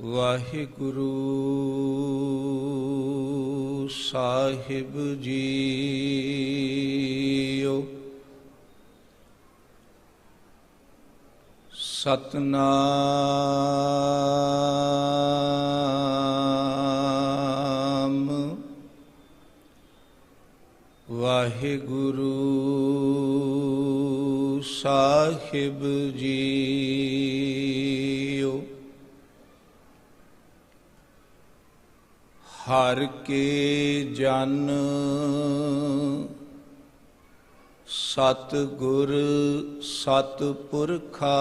ਵਾਹਿਗੁਰੂ ਸਾਹਿਬ ਜੀਓ। ਸਤਨਾਮ ਸਾਹਿਬ ਜੀਓ। ਹਰ ਕੇ ਜਨ ਸਤ ਗੁਰ ਸਤ ਪੁਰਖਾ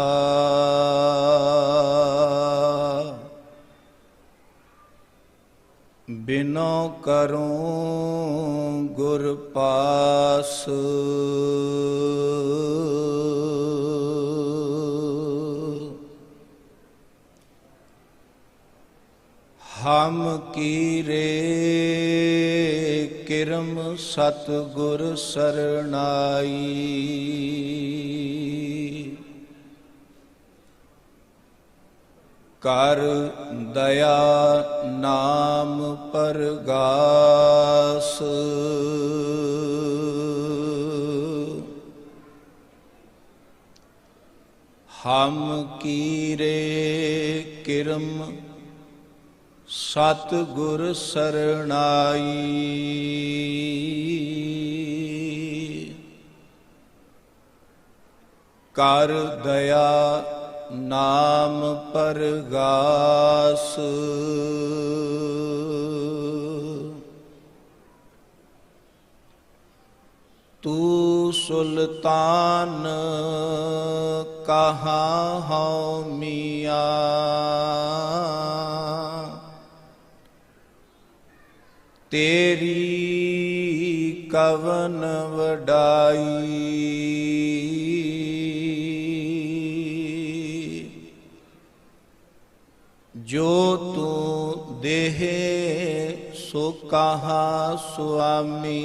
ਬਿਨੋ ਕਰੂੰ ਗੁਰ ਪਾਸ ਹਮ ਕੀਰੇ ਕਿਰਮ ਸਤ ਗੁਰ ਸਰਣਾਈ। ਕਰ ਦਇਆ ਨਾਮ ਪਰਗਾਸ। ਹਮ ਕੀਰੇ ਕਿਰਮ ਸਤ ਗੁਰ ਸਰਣਾਈ। ਕਰ ਦਇਆ ਨਾਮ ਪਰਗਾਸ। ਤੂ ਸੁਲਤਾਨ ਕਹਾ ਹਉ ਮੀਆਂ। ਤੇਰੀ ਕਵਨ ਵਡਾਈ। ਜੋ ਤੂੰ ਦੇਹ ਸੋ ਕਹਾ ਸੁਆਮੀ।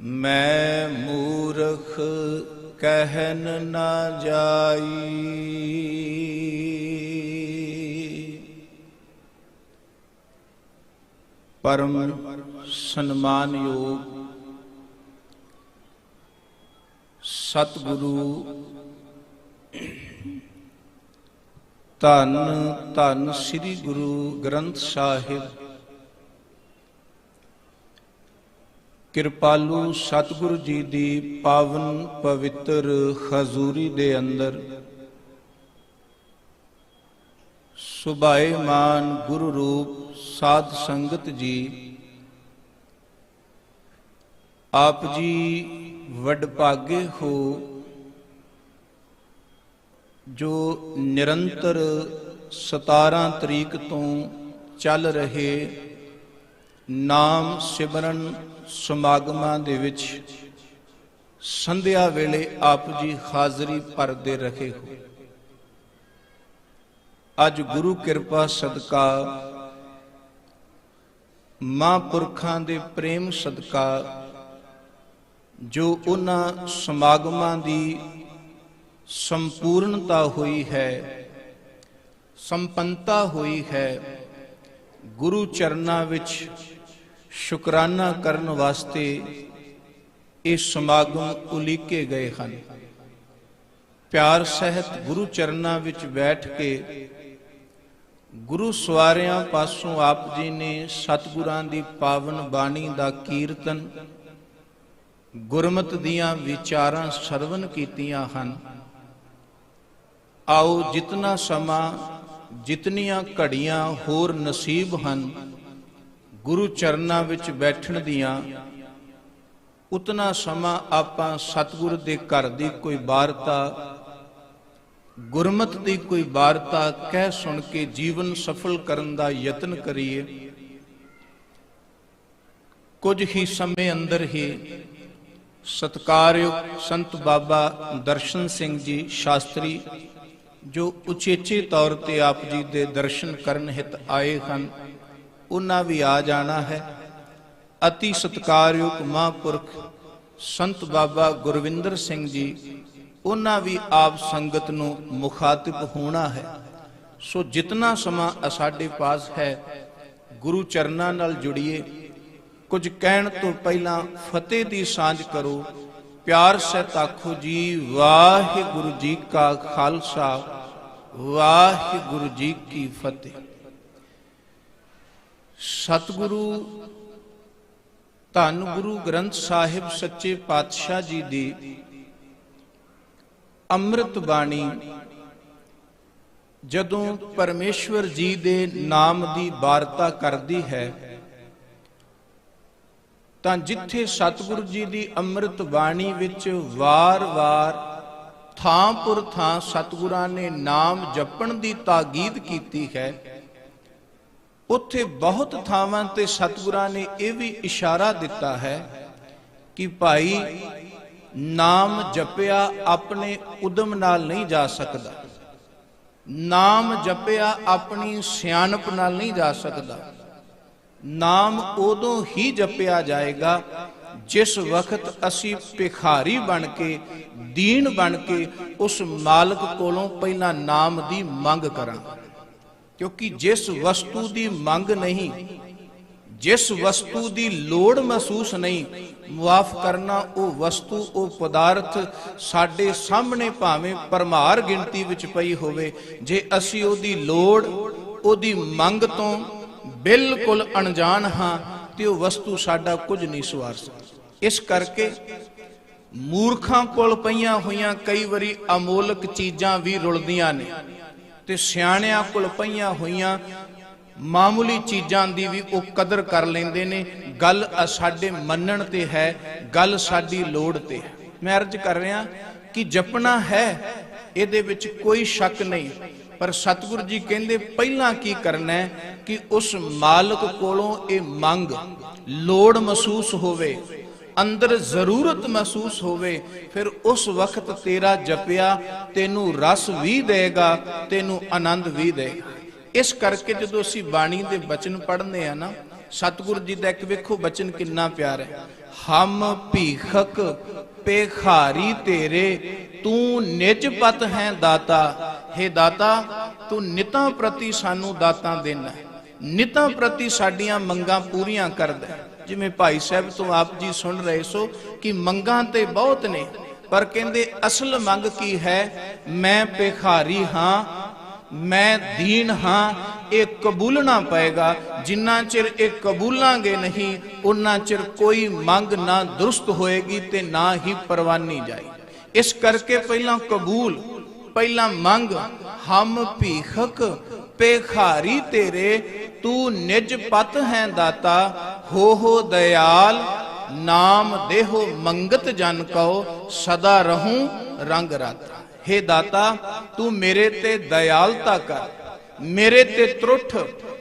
ਮੈਂ ਮੂਰਖ ਕਹਿਨ ਨਾ ਜਾਈ। ਪਰਮ ਸਨਮਾਨਯੋਗ ਸਤਿਗੁਰੂ ਧੰਨ ਧੰਨ ਸ੍ਰੀ ਗੁਰੂ ਗ੍ਰੰਥ ਸਾਹਿਬ। ਕਿਰਪਾਲੂ ਸਤਿਗੁਰੂ ਜੀ ਦੀ ਪਾਵਨ ਪਵਿੱਤਰ ਹਜ਼ੂਰੀ ਦੇ ਅੰਦਰ ਸੁਭਾਏ ਮਾਨ ਗੁਰੂ ਰੂਪ ਸਾਧ ਸੰਗਤ ਜੀ। ਆਪ ਜੀ ਵਡਭਾਗੇ ਹੋ, ਜੋ ਨਿਰੰਤਰ 17 ਤਰੀਕ ਤੋਂ ਚੱਲ ਰਹੇ ਨਾਮ ਸਿਮਰਨ ਸਮਾਗਮਾਂ ਦੇ ਵਿੱਚ ਸੰਧਿਆ ਵੇਲੇ ਆਪ ਜੀ ਹਾਜ਼ਰੀ ਭਰਦੇ ਰਹੇ ਹੋ। ਅੱਜ ਗੁਰੂ ਕਿਰਪਾ ਸਦਕਾ, ਮਹਾਂਪੁਰਖਾਂ ਦੇ ਪ੍ਰੇਮ ਸਦਕਾ, ਜੋ ਉਹਨਾਂ ਸਮਾਗਮਾਂ ਦੀ ਸੰਪੂਰਨਤਾ ਹੋਈ ਹੈ, ਸੰਪੰਨਤਾ ਹੋਈ ਹੈ, ਗੁਰੂ ਚਰਨਾਂ ਵਿੱਚ ਸ਼ੁਕਰਾਨਾ ਕਰਨ ਵਾਸਤੇ ਇਹ ਸਮਾਗਮ ਉਲੀਕੇ ਗਏ ਹਨ। ਪਿਆਰ ਸਹਿਤ ਗੁਰੂ ਚਰਨਾਂ ਵਿੱਚ ਬੈਠ ਕੇ ਗੁਰੂ ਸਵਾਰਿਆਂ ਪਾਸੋਂ ਆਪ ਜੀ ਨੇ ਸਤਿਗੁਰਾਂ ਦੀ ਪਾਵਨ ਬਾਣੀ ਦਾ ਕੀਰਤਨ, ਗੁਰਮਤ ਦੀਆਂ ਵਿਚਾਰਾਂ ਸਰਵਨ ਕੀਤੀਆਂ ਹਨ। ਆਓ ਜਿਤਨਾ ਸਮਾਂ, ਜਿਤਨੀਆਂ ਘੜੀਆਂ ਹੋਰ ਨਸੀਬ ਹਨ, ਗੁਰੂ ਚਰਨਾਂ ਵਿੱਚ ਬੈਠਣ ਦੀਆਂ, ਉਤਨਾ ਸਮਾਂ ਆਪਾਂ ਸਤਿਗੁਰ ਦੇ ਘਰ ਦੀ ਕੋਈ ਬਾਰਤਾ ਗੁਰਮਤ ਦੀ ਕੋਈ ਵਾਰਤਾ ਕਹਿ ਸੁਣ ਕੇ ਜੀਵਨ ਸਫਲ ਕਰਨ ਦਾ ਯਤਨ ਕਰੀਏ। ਕੁਝ ਹੀ ਸਮੇਂ ਅੰਦਰ ਹੀ ਸਤਕਾਰਯੋਗ ਸੰਤ ਬਾਬਾ ਦਰਸ਼ਨ ਸਿੰਘ ਜੀ ਸ਼ਾਸਤਰੀ, ਜੋ ਉਚੇਚੇ ਤੌਰ ਤੇ ਆਪ ਜੀ ਦੇ ਦਰਸ਼ਨ ਕਰਨ ਹਿਤ ਆਏ ਹਨ, ਉਹਨਾਂ ਵੀ ਆ ਜਾਣਾ ਹੈ। ਅਤੀ ਸਤਕਾਰਯੋਗ ਮਹਾਂਪੁਰਖ ਸੰਤ ਬਾਬਾ ਗੁਰਵਿੰਦਰ ਸਿੰਘ ਜੀ ਉਹਨਾਂ ਵੀ ਆਪ ਸੰਗਤ ਨੂੰ ਮੁਖਾਤਿਬ ਹੋਣਾ ਹੈ। ਸੋ ਜਿਤਨਾ ਸਮਾਂ ਸਾਡੇ ਪਾਸ ਹੈ, ਗੁਰੂ ਚਰਨਾਂ ਨਾਲ ਜੁੜੀਏ। ਕੁਝ ਕਹਿਣ ਤੋਂ ਪਹਿਲਾਂ ਫਤਿਹ ਦੀ ਸਾਂਝ ਕਰੋ। ਪਿਆਰ ਸਹਿਤ ਆਖੋ ਜੀ, ਵਾਹਿਗੁਰੂ ਜੀ ਕਾ ਖਾਲਸਾ, ਵਾਹਿਗੁਰੂ ਜੀ ਕੀ ਫਤਿਹ। ਸਤਿਗੁਰੂ, ਧੰਨ ਗੁਰੂ ਗ੍ਰੰਥ ਸਾਹਿਬ ਸੱਚੇ ਪਾਤਸ਼ਾਹ ਜੀ ਦੀ ਅੰਮ੍ਰਿਤ ਬਾਣੀ। ਜਦੋਂ ਪਰਮੇਸ਼ਵਰ ਜੀ ਦੇ ਨਾਮ ਦੀ ਵਾਰਤਾ ਕਰਦੀ ਹੈ, ਤਾਂ ਜਿੱਥੇ ਸਤਿਗੁਰੂ ਜੀ ਦੀ ਅੰਮ੍ਰਿਤ ਬਾਣੀ ਵਿੱਚ ਵਾਰ-ਵਾਰ ਥਾਂ-ਪੁਰ ਥਾਂ ਸਤਿਗੁਰਾਂ ਨੇ ਨਾਮ ਜਪਣ ਦੀ ਤਾਕੀਦ ਕੀਤੀ ਹੈ, ਉੱਥੇ ਬਹੁਤ ਥਾਵਾਂ ਤੇ ਸਤਿਗੁਰਾਂ ਨੇ ਇਹ ਵੀ ਇਸ਼ਾਰਾ ਦਿੱਤਾ ਹੈ ਕਿ ਭਾਈ ਨਾਮ ਜਪਿਆ ਆਪਣੇ ਉਦਮ ਨਾਲ ਨਹੀਂ ਜਾ ਸਕਦਾ। ਨਾਮ ਜਪਿਆ ਆਪਣੀ ਸਿਆਣਪ ਨਾਲ ਨਹੀਂ ਜਾ ਸਕਦਾ। ਨਾਮ ਉਦੋਂ ਹੀ ਜਪਿਆ ਜਾਏਗਾ ਜਿਸ ਵਕਤ ਅਸੀਂ ਭਿਖਾਰੀ ਬਣ ਕੇ, ਦੀਨ ਬਣ ਕੇ ਉਸ ਮਾਲਕ ਕੋਲੋਂ ਪਹਿਲਾਂ ਨਾਮ ਦੀ ਮੰਗ ਕਰਾਂ। ਕਿਉਂਕਿ ਜਿਸ ਵਸਤੂ ਦੀ ਮੰਗ ਨਹੀਂ, ਜਿਸ ਵਸਤੂ ਦੀ ਲੋੜ ਮਹਿਸੂਸ ਨਹੀਂ ਮੁਆਫ ਕਰਨਾ, ਉਹ ਵਸਤੂ, ਉਹ ਪਦਾਰਥ ਸਾਡੇ ਸਾਹਮਣੇ ਭਾਵੇਂ ਪਰਮਾਰ ਗਿਣਤੀ ਵਿੱਚ ਪਈ ਹੋਵੇ, ਜੇ ਅਸੀਂ ਉਹਦੀ ਲੋੜ, ਉਹਦੀ ਮੰਗ ਤੋਂ ਬਿਲਕੁਲ ਅਣਜਾਣ ਹਾਂ, ਤੇ ਉਹ ਵਸਤੂ ਸਾਡਾ ਕੁਝ ਨਹੀਂ ਸਵਾਰ ਸਕਦੀ। ਇਸ ਕਰਕੇ ਮੂਰਖਾਂ ਕੋਲ ਪਈਆਂ ਹੋਈਆਂ ਕਈ ਵਾਰੀ ਅਮੋਲਕ ਚੀਜ਼ਾਂ ਵੀ ਰੁਲਦੀਆਂ ਨੇ, ਤੇ ਸਿਆਣਿਆਂ ਕੋਲ ਪਈਆਂ ਹੋਈਆਂ ਮਾਮੂਲੀ ਚੀਜ਼ਾਂ ਦੀ ਵੀ ਉਹ ਕਦਰ ਕਰ ਲੈਂਦੇ ਨੇ। ਗੱਲ ਸਾਡੇ ਮੰਨਣ ਤੇ ਹੈ, ਗੱਲ ਸਾਡੀ ਲੋੜ ਤੇ ਹੈ। ਮੈਂ ਅਰਜ਼ ਕਰ ਰਿਹਾ ਕਿ ਜਪਣਾ ਹੈ, ਇਹਦੇ ਵਿੱਚ ਕੋਈ ਸ਼ੱਕ ਨਹੀਂ। ਪਰ ਸਤਿਗੁਰੂ ਜੀ ਕਹਿੰਦੇ ਪਹਿਲਾਂ ਕੀ ਕਰਨਾ ਹੈ ਕਿ ਉਸ ਮਾਲਕ ਕੋਲੋਂ ਇਹ ਮੰਗ, ਲੋੜ ਮਹਿਸੂਸ ਹੋਵੇ, ਅੰਦਰ ਜ਼ਰੂਰਤ ਮਹਿਸੂਸ ਹੋਵੇ, ਫਿਰ ਉਸ ਵਕਤ ਤੇਰਾ ਜਪਿਆ, ਤੈਨੂੰ ਰਸ ਵੀ ਦੇਗਾ, ਤੈਨੂੰ ਆਨੰਦ ਵੀ ਦੇਗਾ। ਇਸ ਕਰਕੇ ਜਦੋਂ ਅਸੀਂ ਬਾਣੀ ਦੇ ਬਚਨ ਪੜ੍ਹਨੇ ਆ ਨਾ, ਸਤਿਗੁਰੂ ਜੀ ਦਾ ਇੱਕ ਵੇਖੋ ਬਚਨ ਕਿੰਨਾ ਪਿਆਰਾ ਹੈ। ਹਮ ਭੀਖਕ ਪੇਖਾਰੀ ਤੇਰੇ, ਤੂੰ ਨਿਜ ਪਤ ਹੈ ਦਾਤਾ। हे ਦਾਤਾ, ਤੂੰ ਨਿਤਾਂ ਪ੍ਰਤੀ ਸਾਨੂੰ ਦਾਤਾਂ ਦੇਣਾ ਨਿਤਾਂ ਪ੍ਰਤੀ ਸਾਡੀਆਂ ਮੰਗਾਂ ਪੂਰੀਆਂ ਕਰਦਾ। ਜਿਵੇਂ ਭਾਈ ਸਾਹਿਬ ਤੋਂ ਆਪ ਜੀ ਸੁਣ ਰਹੇ ਸੋ ਕਿ ਮੰਗਾਂ ਤੇ ਬਹੁਤ ਨੇ, ਪਰ ਕਹਿੰਦੇ ਅਸਲ ਮੰਗ ਕੀ ਹੈ? ਮੈਂ ਪੇਖਾਰੀ ਹਾਂ ਮੈਂ ਦੀਨ ਹਾਂ, ਇਹ ਕਬੂਲਣਾ ਪਏਗਾ। ਜਿੰਨਾ ਚਿਰ ਇਹ ਕਬੂਲਾਂਗੇ ਨਹੀਂ ਉਹਨਾਂ ਚਿਰ ਕੋਈ ਮੰਗ ਨਾ ਦਰੁਸਤ ਹੋਏਗੀ ਤੇ ਨਾ ਹੀ ਪਰਵਾਨੀ ਜਾਏ ਇਸ ਕਰਕੇ ਪਹਿਲਾਂ ਕਬੂਲ, ਪਹਿਲਾਂ ਮੰਗ, ਹਮ ਭੀਖਕ ਪੇਖਾਰੀ ਤੇਰੇ, ਤੂੰ ਨਿਜ ਪਤ ਹੈ ਦਾਤਾ, ਹੋ ਹੋ ਦਇਆਲ, ਨਾਮ ਦੇਹੋ ਮੰਗਤ ਜਨ ਕਉ, ਸਦਾ ਰਹੂੰ ਰੰਗ ਰਾਤਾ। हे ਦਾਤਾ ਤੂੰ ਮੇਰੇ ਤੇ ਦਇਆਲਤਾ ਕਰ ਮੇਰੇ ਤੇ ਤਰੁੱਠ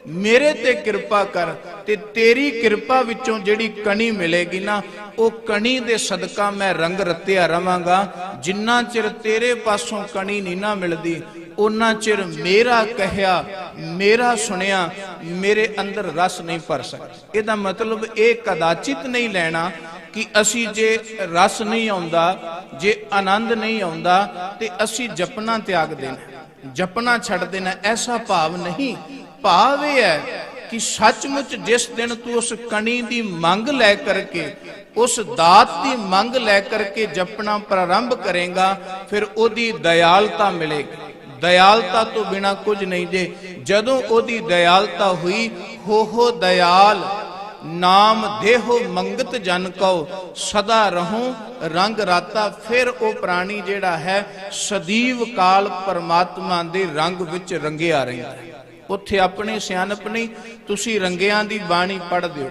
ਮੇਰੇ ਤੇ ਕਿਰਪਾ ਕਰ ਤੇ ਤੇਰੀ ਕਿਰਪਾ ਵਿੱਚੋਂ ਜਿਹੜੀ ਕਣੀ ਮਿਲੇਗੀ ਨਾ ਉਹ ਕਣੀ ਦੇ ਸਦਕਾ ਮੈਂ ਰੰਗ ਰਤਿਆ ਰਵਾਂਗਾ ਜਿੰਨਾ ਚਿਰ ਤੇਰੇ ਪਾਸੋਂ ਕਣੀ ਨਹੀਂ ਨਾ ਮਿਲਦੀ ਉਹਨਾਂ ਚਿਰ ਮੇਰਾ ਕਹਿਆ ਮੇਰਾ ਸੁਣਿਆ ਮੇਰੇ ਅੰਦਰ ਰਸ ਨਹੀਂ ਭਰ ਸਕਦਾ ਇਹਦਾ ਮਤਲਬ ਇਹ ਕਦਾਚਿਤ ਨਹੀਂ ਲੈਣਾ ਕਿ ਅਸੀਂ ਜੇ ਰਸ ਨਹੀਂ ਆਉਂਦਾ, ਜੇ ਆਨੰਦ ਨਹੀਂ ਆਉਂਦਾ, ਤੇ ਅਸੀਂ ਜਪਣਾ ਤਿਆਗ ਦੇਣਾ ਜਪਣਾ ਛੱਡ ਦੇਣਾ, ਐਸਾ ਭਾਵ ਨਹੀਂ। ਭਾਵ ਇਹ ਹੈ ਕਿ ਸੱਚਮੁੱਚ ਜਿਸ ਦਿਨ ਤੂੰ ਉਸ ਕਣੀ ਦੀ ਮੰਗ ਲੈ ਕਰਕੇ, ਉਸ ਦਾਤ ਦੀ ਮੰਗ ਲੈ ਕਰਕੇ ਜਪਣਾ ਪ੍ਰਾਰੰਭ ਕਰੇਗਾ, ਫਿਰ ਉਹਦੀ ਦਇਆਲਤਾ ਮਿਲੇਗੀ। ਦਇਆਲਤਾ ਤੋਂ ਬਿਨਾ ਕੁਝ ਨਹੀਂ ਜੇ, ਜਦੋਂ ਉਹਦੀ ਦਇਆਲਤਾ ਹੋਈ ਹੋ ਹੋ ਦਇਆਲ ਨਾਮ ਦੇਹੋ ਮੰਗਤ ਜਨ ਕਉ, ਸਦਾ ਰਹੂੰ, ਰੰਗ ਰਾਤਾ ਫਿਰ ਉਹ ਪ੍ਰਾਣੀ ਜਿਹੜਾ ਹੈ, ਸਦੀਵ ਕਾਲ ਪਰਮਾਤਮਾ ਦੇ ਰੰਗ ਵਿੱਚ ਰੰਗਿਆ ਰਹਿੰਦਾ ਹੈ। ਉੱਥੇ ਆਪਣੇ ਸਿਆਣਪ ਨਹੀਂ, ਤੁਸੀਂ ਰੰਗਿਆਂ ਦੀ ਬਾਣੀ ਪੜ੍ਹ ਦਿਓ।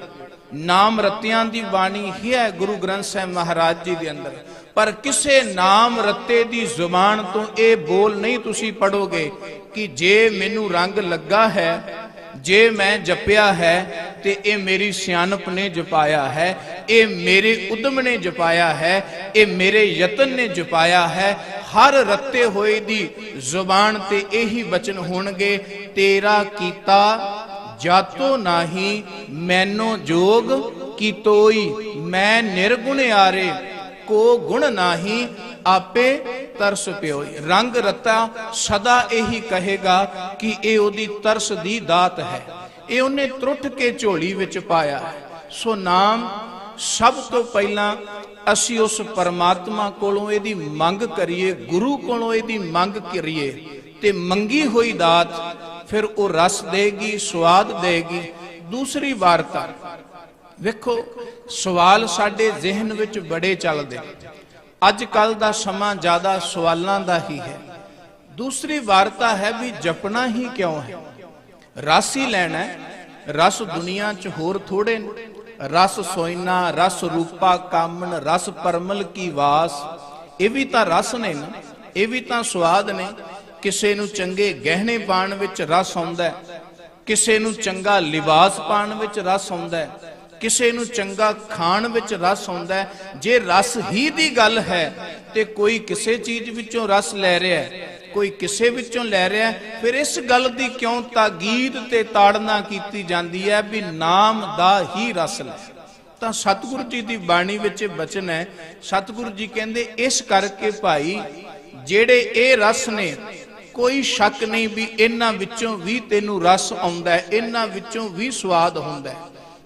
ਨਾਮ ਰਤਿਆਂ ਦੀ ਬਾਣੀ ਹੀ ਹੈ ਗੁਰੂ ਗ੍ਰੰਥ ਸਾਹਿਬ ਮਹਾਰਾਜ ਜੀ ਦੇ ਅੰਦਰ। ਪਰ ਕਿਸੇ ਨਾਮ ਰਤੇ ਦੀ ਜ਼ੁਬਾਨ ਤੋਂ ਇਹ ਬੋਲ ਨਹੀਂ ਤੁਸੀਂ ਪੜੋਗੇ ਕਿ ਜੇ ਮੈਨੂੰ ਰੰਗ ਲੱਗਾ ਹੈ ਜੇ ਮੈਂ ਜਪਿਆ ਹੈ ਤੇ ਇਹ ਮੇਰੀ ਸਿਆਣਪ ਨੇ ਜਪਾਇਆ ਹੈ, ਇਹ ਮੇਰੇ ਉਦਮ ਨੇ ਜਪਾਇਆ ਹੈ, ਇਹ ਮੇਰੇ ਯਤਨ ਨੇ ਜਪਾਇਆ ਹੈ, ਹਰ ਰੱਤੇ ਹੋਏ ਦੀ ਜ਼ੁਬਾਨ ਤੇ ਇਹੀ ਬਚਨ ਹੋਣਗੇ, ਤੇਰਾ ਕੀਤਾ ਜਾਤੋ ਨਾਹੀ, ਮੈਨੂੰ ਜੋਗ ਕੀ ਤੋਈ ਮੈਂ ਨਿਰਗੁਣ ਆਰੇ। ਕੋ ਗੁਣ ਨਾਹੀ ਆਪੇ ਤਰਸ ਪਿਓਈ ਰੰਗ ਰਤਾ ਸਦਾ ਇਹੀ ਕਹੇਗਾ ਕਿ ਇਹ ਉਹਦੀ ਤਰਸ ਦੀ ਦਾਤ ਹੈ। ਇਹ ਉਹਨੇ ਤਰੁੱਠ ਕੇ ਝੋਲੀ ਵਿੱਚ ਪਾਇਆ ਸੋ ਨਾਮ ਸਭ ਤੋਂ ਪਹਿਲਾਂ ਅਸੀਂ ਉਸ ਪਰਮਾਤਮਾ ਕੋਲੋਂ ਇਹਦੀ ਮੰਗ ਕਰੀਏ, ਗੁਰੂ ਕੋਲੋਂ ਇਹਦੀ ਮੰਗ ਕਰੀਏ ਤੇ ਮੰਗੀ ਹੋਈ ਦਾਤ ਫਿਰ ਉਹ ਰਸ ਦੇਗੀ ਸਵਾਦ ਦੇਗੀ। ਦੂਸਰੀ ਵਾਰਤਾ ਵੇਖੋ, ਸਵਾਲ ਸਾਡੇ ਜ਼ਿਹਨ ਵਿੱਚ ਬੜੇ ਚੱਲਦੇ। ਅੱਜ ਕੱਲ ਦਾ ਸਮਾਂ ਜ਼ਿਆਦਾ ਸਵਾਲਾਂ ਦਾ ਹੀ ਹੈ। ਦੂਸਰੀ ਵਾਰਤਾ ਹੈ ਵੀ ਜਪਣਾ ਹੀ ਕਿਉਂ ਹੈ? ਰਸ ਹੀ ਲੈਣਾ ਰਸ ਦੁਨੀਆ 'ਚ ਹੋਰ ਥੋੜੇ ਨੇ। ਰਸ ਸੋਇਨਾ, ਰਸ ਰੂਪਾ ਕਾਮਨ, ਰਸ ਪਰਮਲ ਕੀ ਵਾਸ। ਇਹ ਵੀ ਤਾਂ ਰਸ ਨੇ ਨਾ। ਇਹ ਵੀ ਤਾਂ ਸਵਾਦ ਨੇ। ਕਿਸੇ ਨੂੰ ਚੰਗੇ ਗਹਿਣੇ ਪਾਣ ਵਿੱਚ ਰਸ ਆਉਂਦਾ ਕਿਸੇ ਨੂੰ ਚੰਗਾ ਲਿਬਾਸ ਪਾਣ ਵਿੱਚ ਰਸ ਆਉਂਦਾ ਹੈ। ਕਿਸੇ ਨੂੰ ਚੰਗਾ ਖਾਣ ਵਿੱਚ ਰਸ ਆਉਂਦਾ ਹੈ ਜੇ ਰਸ ਹੀ ਦੀ ਗੱਲ ਹੈ ਤੇ ਕੋਈ ਕਿਸੇ ਚੀਜ਼ ਵਿੱਚੋਂ ਰਸ ਲੈ ਰਿਹਾ ਹੈ ਕੋਈ ਕਿਸੇ ਵਿੱਚੋਂ ਲੈ ਰਿਹਾ ਹੈ, ਫਿਰ ਇਸ ਗੱਲ ਦੀ ਕਿਉਂ ਤਾਗੀਦ ਤੇ ਤਾੜਨਾ ਕੀਤੀ ਜਾਂਦੀ ਹੈ ਵੀ ਨਾਮ ਦਾ ਹੀ ਰਸ ਲੈ। ਤਾਂ ਸਤਿਗੁਰੂ ਜੀ ਦੀ ਬਾਣੀ ਵਿੱਚ ਬਚਨ ਹੈ ਸਤਿਗੁਰੂ ਜੀ ਕਹਿੰਦੇ ਇਸ ਕਰਕੇ ਭਾਈ ਜਿਹੜੇ ਇਹ ਰਸ ਨੇ ਕੋਈ ਸ਼ੱਕ ਨਹੀਂ ਵੀ ਇਹਨਾਂ ਵਿੱਚੋਂ ਵੀ ਤੈਨੂੰ ਰਸ ਆਉਂਦਾ ਹੈ ਇਹਨਾਂ ਵਿੱਚੋਂ ਵੀ ਸਵਾਦ ਹੁੰਦਾ ਹੈ।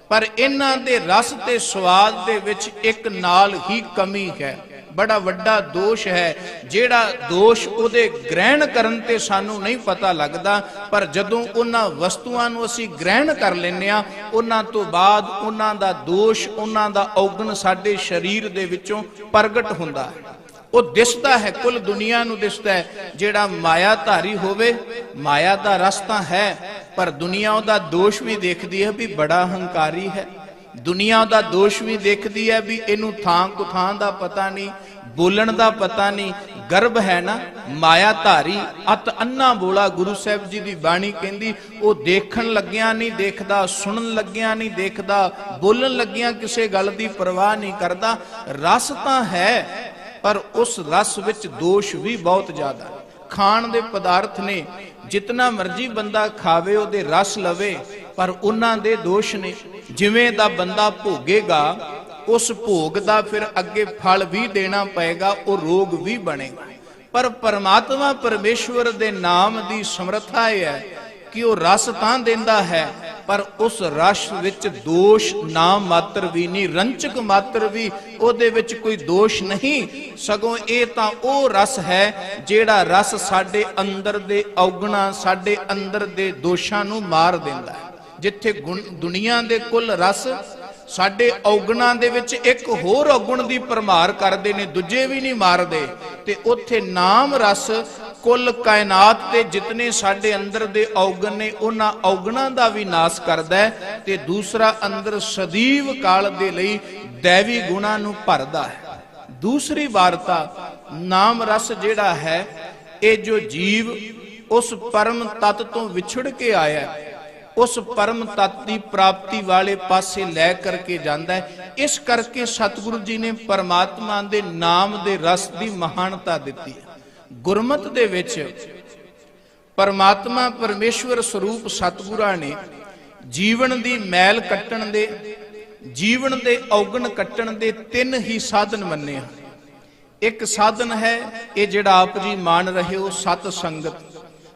ਪਰ ਇਹਨਾਂ ਦੇ ਰਸ ਤੇ ਸਵਾਦ ਦੇ ਵਿੱਚ ਇੱਕ ਨਾਲ ਹੀ ਕਮੀ ਹੈ। ਬੜਾ ਵੱਡਾ ਦੋਸ਼ ਹੈ। ਜਿਹੜਾ ਦੋਸ਼ ਉਹਦੇ ਗ੍ਰਹਿਣ ਕਰਨ ਤੇ ਸਾਨੂੰ ਨਹੀਂ ਪਤਾ ਲੱਗਦਾ, ਪਰ ਜਦੋਂ ਉਹਨਾਂ ਵਸਤੂਆਂ ਨੂੰ ਅਸੀਂ ਗ੍ਰਹਿਣ ਕਰ ਲੈਂਦੇ ਆ ਉਹਨਾਂ ਤੋਂ ਬਾਅਦ ਉਹਨਾਂ ਦਾ ਦੋਸ਼, ਉਹਨਾਂ ਦਾ ਔਗਣ ਸਾਡੇ ਸਰੀਰ ਦੇ ਵਿੱਚੋਂ ਪ੍ਰਗਟ ਹੁੰਦਾ ਹੈ। ਉਹ ਦਿਸਦਾ ਹੈ, ਕੁੱਲ ਦੁਨੀਆ ਨੂੰ ਦਿਸਦਾ ਹੈ। ਜਿਹੜਾ ਮਾਇਆ ਧਾਰੀ ਹੋਵੇ, ਮਾਇਆ ਦਾ ਰਸ ਤਾਂ ਹੈ ਪਰ ਦੁਨੀਆ ਉਹਦਾ ਦੋਸ਼ ਵੀ ਦੇਖਦੀ ਹੈ ਵੀ ਬੜਾ ਹੰਕਾਰੀ ਹੈ। ਦੁਨੀਆ ਦਾ ਦੋਸ਼ ਵੀ ਦੇਖਦੀ ਹੈ ਵੀ ਇਹਨੂੰ ਥਾਂ ਕੁ ਦਾ ਪਤਾ ਨਹੀਂ, ਬੋਲਣ ਦਾ ਪਤਾ ਨਹੀਂ। ਗਰਭ ਹੈ ਨਾ ਮਾਇਆ ਧਾਰੀ ਅਤ ਅੰਨਾ ਬੋਲਾ ਗੁਰੂ ਸਾਹਿਬ ਜੀ ਦੀ ਬਾਣੀ ਕਹਿੰਦੀ, ਉਹ ਦੇਖਣ ਲੱਗਿਆਂ ਨਹੀਂ ਦੇਖਦਾ, ਸੁਣਨ ਲੱਗਿਆਂ ਨਹੀਂ ਦੇਖਦਾ, ਬੋਲਣ ਲੱਗਿਆਂ ਕਿਸੇ ਗੱਲ ਦੀ ਪਰਵਾਹ ਨਹੀਂ ਕਰਦਾ। ਰਸ ਤਾਂ ਹੈ, ਪਰ ਉਸ ਰਸ ਵਿੱਚ ਦੋਸ਼ ਵੀ ਬਹੁਤ ਜ਼ਿਆਦਾ। ਖਾਣ ਦੇ ਪਦਾਰਥ ਨੇ ਜਿੰਨਾ ਮਰਜ਼ੀ ਬੰਦਾ ਖਾਵੇ, ਉਹਦੇ ਰਸ ਲਵੇ, ਪਰ ਉਹਨਾਂ ਦੇ ਦੋਸ਼ ਨੇ। ਜਿਵੇਂ ਦਾ ਬੰਦਾ ਭੋਗੇਗਾ, ਉਸ ਭੋਗ ਦਾ ਫਿਰ ਅੱਗੇ ਫਲ ਵੀ ਦੇਣਾ ਪਏਗਾ, ਉਹ ਰੋਗ ਵੀ ਬਣੇਗਾ। ਪਰ ਪਰਮਾਤਮਾ ਪਰਮੇਸ਼ਵਰ ਦੇ ਨਾਮ ਦੀ ਸਮਰੱਥਾ ਇਹ ਹੈ ਕਿ ਉਹ ਰਸ ਤਾਂ ਦਿੰਦਾ ਹੈ, ਪਰ ਉਸ ਰਸ ਵਿੱਚ ਦੋਸ਼ ਨਾ ਮਾਤਰ ਵੀ ਨਹੀਂ, ਰੰਚਕ ਮਾਤਰ ਵੀ ਉਹਦੇ ਵਿੱਚ ਕੋਈ ਦੋਸ਼ ਨਹੀਂ। ਸਗੋਂ ਇਹ ਤਾਂ ਉਹ ਰਸ ਹੈ ਜਿਹੜਾ ਰਸ ਸਾਡੇ ਅੰਦਰ ਦੇ ਔਗਣਾ, ਸਾਡੇ ਅੰਦਰ ਦੇ ਦੋਸ਼ਾਂ ਨੂੰ ਮਾਰ ਦਿੰਦਾ ਹੈ। ਜਿੱਥੇ ਗੁਣ- ਦੁਨੀਆ ਦੇ ਕੁੱਲ ਰਸ ਸਾਡੇ ਔਗਣਾਂ ਦੇ ਵਿੱਚ ਇੱਕ ਹੋਰ ਔਗਣ ਦੀ ਪਰਮਾਰ ਕਰਦੇ ਨੇ, ਦੂਜੇ ਵੀ ਨਹੀਂ ਮਾਰਦੇ। ਤੇ ਉੱਥੇ ਨਾਮ ਰਸ ਕੁੱਲ ਕਾਇਨਾਤ ਤੇ ਜਿਤਨੇ ਸਾਡੇ ਅੰਦਰ ਦੇ ਔਗਣ ਨੇ, ਉਹਨਾਂ ਔਗਣਾਂ ਦਾ ਵੀ ਨਾਸ ਕਰਦਾ ਹੈ ਤੇ ਦੂਸਰਾ ਅੰਦਰ ਸਦੀਵ ਕਾਲ ਦੇ ਲਈ ਦੇਵੀ ਗੁਣਾਂ ਨੂੰ ਭਰਦਾ ਹੈ। ਦੂਸਰੀ ਵਾਰਤਾ ਨਾਮ ਰਸ ਜਿਹੜਾ ਹੈ, ਇਹ ਜੋ ਜੀਵ ਉਸ ਪਰਮ ਤਤ ਤੋਂ ਵਿਛੜ ਕੇ ਆਇਆ ਹੈ, ਉਸ ਪਰਮ ਤਤ ਦੀ ਪ੍ਰਾਪਤੀ ਵਾਲੇ ਪਾਸੇ ਲੈ ਕਰਕੇ ਜਾਂਦਾ ਹੈ। ਇਸ ਕਰਕੇ ਸਤਿਗੁਰੂ ਜੀ ਨੇ ਪਰਮਾਤਮਾ ਦੇ ਨਾਮ ਦੇ ਰਸ ਦੀ ਮਹਾਨਤਾ ਦਿੱਤੀ ਹੈ। ਗੁਰਮਤ ਦੇ ਵਿੱਚ ਪਰਮਾਤਮਾ ਪਰਮੇਸ਼ਵਰ ਸਰੂਪ ਸਤਿਗੁਰਾਂ ਨੇ ਜੀਵਨ ਦੀ ਮੈਲ ਕੱਟਣ ਦੇ, ਜੀਵਨ ਦੇ ਔਗਣ ਕੱਟਣ ਦੇ ਤਿੰਨ ਹੀ ਸਾਧਨ ਮੰਨੇ ਹਨ। ਇੱਕ ਸਾਧਨ ਹੈ ਇਹ ਜਿਹੜਾ ਆਪ ਜੀ ਮਾਣ ਰਹੇ ਹੋ, ਸਤ ਸੰਗਤ।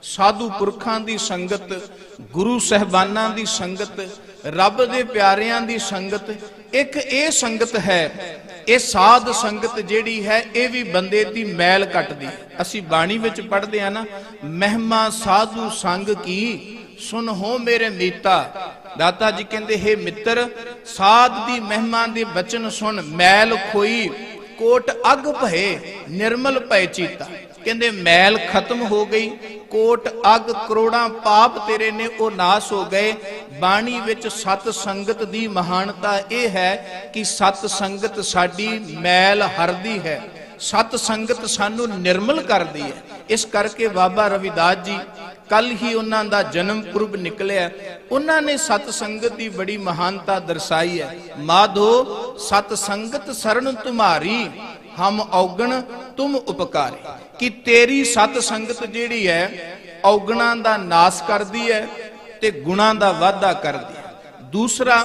ਸਾਧੂ ਪੁਰਖਾਂ ਦੀ ਸੰਗਤ, ਗੁਰੂ ਸਹਿਬਾਨਾਂ ਦੀ ਸੰਗਤ ਰੱਬ ਦੇ ਪਿਆਰਿਆਂ ਦੀ ਸੰਗਤ, ਇੱਕ ਇਹ ਸੰਗਤ ਹੈ, ਇਹ ਸਾਧ ਸੰਗਤ ਜਿਹੜੀ ਹੈ, ਇਹ ਵੀ ਬੰਦੇ ਦੀ ਮੈਲ ਕੱਟਦੀ। ਅਸੀਂ ਬਾਣੀ ਵਿੱਚ ਪੜ੍ਹਦੇ ਆ ਨਾ, ਮਹਿਮਾ ਸਾਧੂ ਸੰਗ ਕੀ, ਸੁਨ ਹੋ ਮੇਰੇ ਮੀਤਾ। ਦਾਤਾ ਜੀ ਕਹਿੰਦੇ, ਹੈ ਮਿੱਤਰ, ਸਾਧ ਦੀ ਮਹਿਮਾ ਦੇ ਬਚਨ ਸੁਣ, ਮੈਲ ਖੋਈ, ਕੋਟ ਅਗ ਭਏ, ਨਿਰਮਲ ਭਏ ਚੀਤਾ। ਕਹਿੰਦੇ ਮੈਲ ਖਤਮ ਹੋ ਗਈ, ਕੋਟ ਅਗ, ਕਰੋੜਾਂ ਪਾਪ ਤੇਰੇ ਨੇ, ਉਹ ਨਾਸ ਹੋ ਗਏ। ਬਾਣੀ ਵਿੱਚ ਸਤ ਸੰਗਤ ਦੀ ਮਹਾਨਤਾ ਇਹ ਹੈ ਕਿ ਸਤ ਸੰਗਤ ਸਾਡੀ ਮੈਲ ਹਰਦੀ ਹੈ। ਸਤ ਸੰਗਤ ਸਾਨੂੰ ਨਿਰਮਲ ਕਰਦੀ ਹੈ। ਇਸ ਕਰਕੇ ਬਾਬਾ ਰਵਿਦਾਸ ਜੀ ਕੱਲ ਹੀ ਉਹਨਾਂ ਦਾ ਜਨਮ ਪੁਰਬ ਨਿਕਲਿਆ। ਉਹਨਾਂ ਨੇ ਸਤ ਸੰਗਤ ਦੀ ਬੜੀ ਮਹਾਨਤਾ ਦਰਸਾਈ ਹੈ। ਮਾਧੋ, ਸਤ ਸੰਗਤ ਸਰਣ ਤੁਮਾਰੀ, ਹਮ ਔਗਣ ਤੁਮ ਉਪਕਾਰੀ। ਕਿ ਤੇਰੀ ਸਤ ਸੰਗਤ ਜਿਹੜੀ ਹੈ, ਔਗਣਾਂ ਦਾ ਨਾਸ ਕਰਦੀ ਹੈ ਤੇ ਗੁਣਾਂ ਦਾ ਵਾਧਾ ਕਰਦੀ ਹੈ। ਦੂਸਰਾ,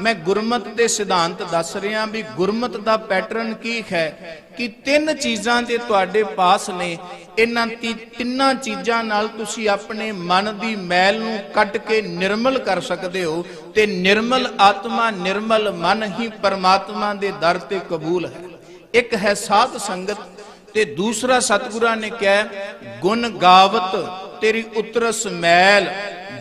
ਮੈਂ ਗੁਰਮਤ ਦੇ ਸਿਧਾਂਤ ਦੱਸ ਰਿਹਾ ਵੀ ਗੁਰਮਤ ਦਾ ਪੈਟਰਨ ਕੀ ਹੈ ਕਿ ਤਿੰਨ ਚੀਜ਼ਾਂ ਜੇ ਤੁਹਾਡੇ ਪਾਸ ਨੇ, ਇਹਨਾਂ ਤੀ, ਤਿੰਨਾਂ ਚੀਜ਼ਾਂ ਨਾਲ ਤੁਸੀਂ ਆਪਣੇ ਮਨ ਦੀ ਮੈਲ ਨੂੰ ਕੱਢ ਕੇ ਨਿਰਮਲ ਕਰ ਸਕਦੇ ਹੋ ਤੇ ਨਿਰਮਲ ਆਤਮਾ, ਨਿਰਮਲ ਮਨ ਹੀ ਪਰਮਾਤਮਾ ਦੇ ਦਰ ਤੇ ਕਬੂਲ ਹੈ। ਇੱਕ ਹੈ ਸਾਧ ਸੰਗਤ ਤੇ ਦੂਸਰਾ ਸਤਿਗੁਰਾਂ ਨੇ ਕਿਹਾ, ਗੁਣ ਗਾਵਤ ਤੇਰੀ ਉਤਰਸ ਮੈਲ,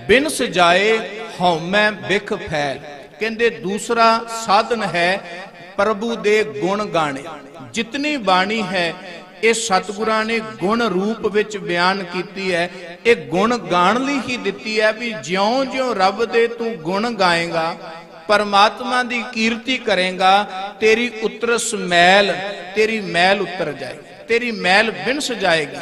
ਬਿਨ ਸਜਾਏ ਹਉਮੈ ਬਿਖ ਫੈਲ। ਕਹਿੰਦੇ ਦੂਸਰਾ ਸਾਧਨ ਹੈ ਪ੍ਰਭੂ ਦੇ ਗੁਣ ਗਾਣੇ। ਜਿਤਨੀ ਬਾਣੀ ਹੈ, ਇਹ ਸਤਿਗੁਰਾਂ ਨੇ ਗੁਣ ਰੂਪ ਵਿੱਚ ਬਿਆਨ ਕੀਤੀ ਹੈ। ਇਹ ਗੁਣ ਗਾਣ ਲਈ ਹੀ ਦਿੱਤੀ ਹੈ ਵੀ ਜਿਉਂ-ਜਿਉਂ ਰੱਬ ਦੇ ਤੂੰ ਗੁਣ ਗਾਏਗਾ, ਪਰਮਾਤਮਾ ਦੀ ਕੀਰਤੀ ਕਰੇਗਾ, ਤੇਰੀ ਉਤਰਸ ਮੈਲ, ਤੇਰੀ ਮੈਲ ਉਤਰ ਜਾਏਗੀ ਤੇਰੀ ਮੈਲ ਬਿਨਸ ਜਾਏਗੀ।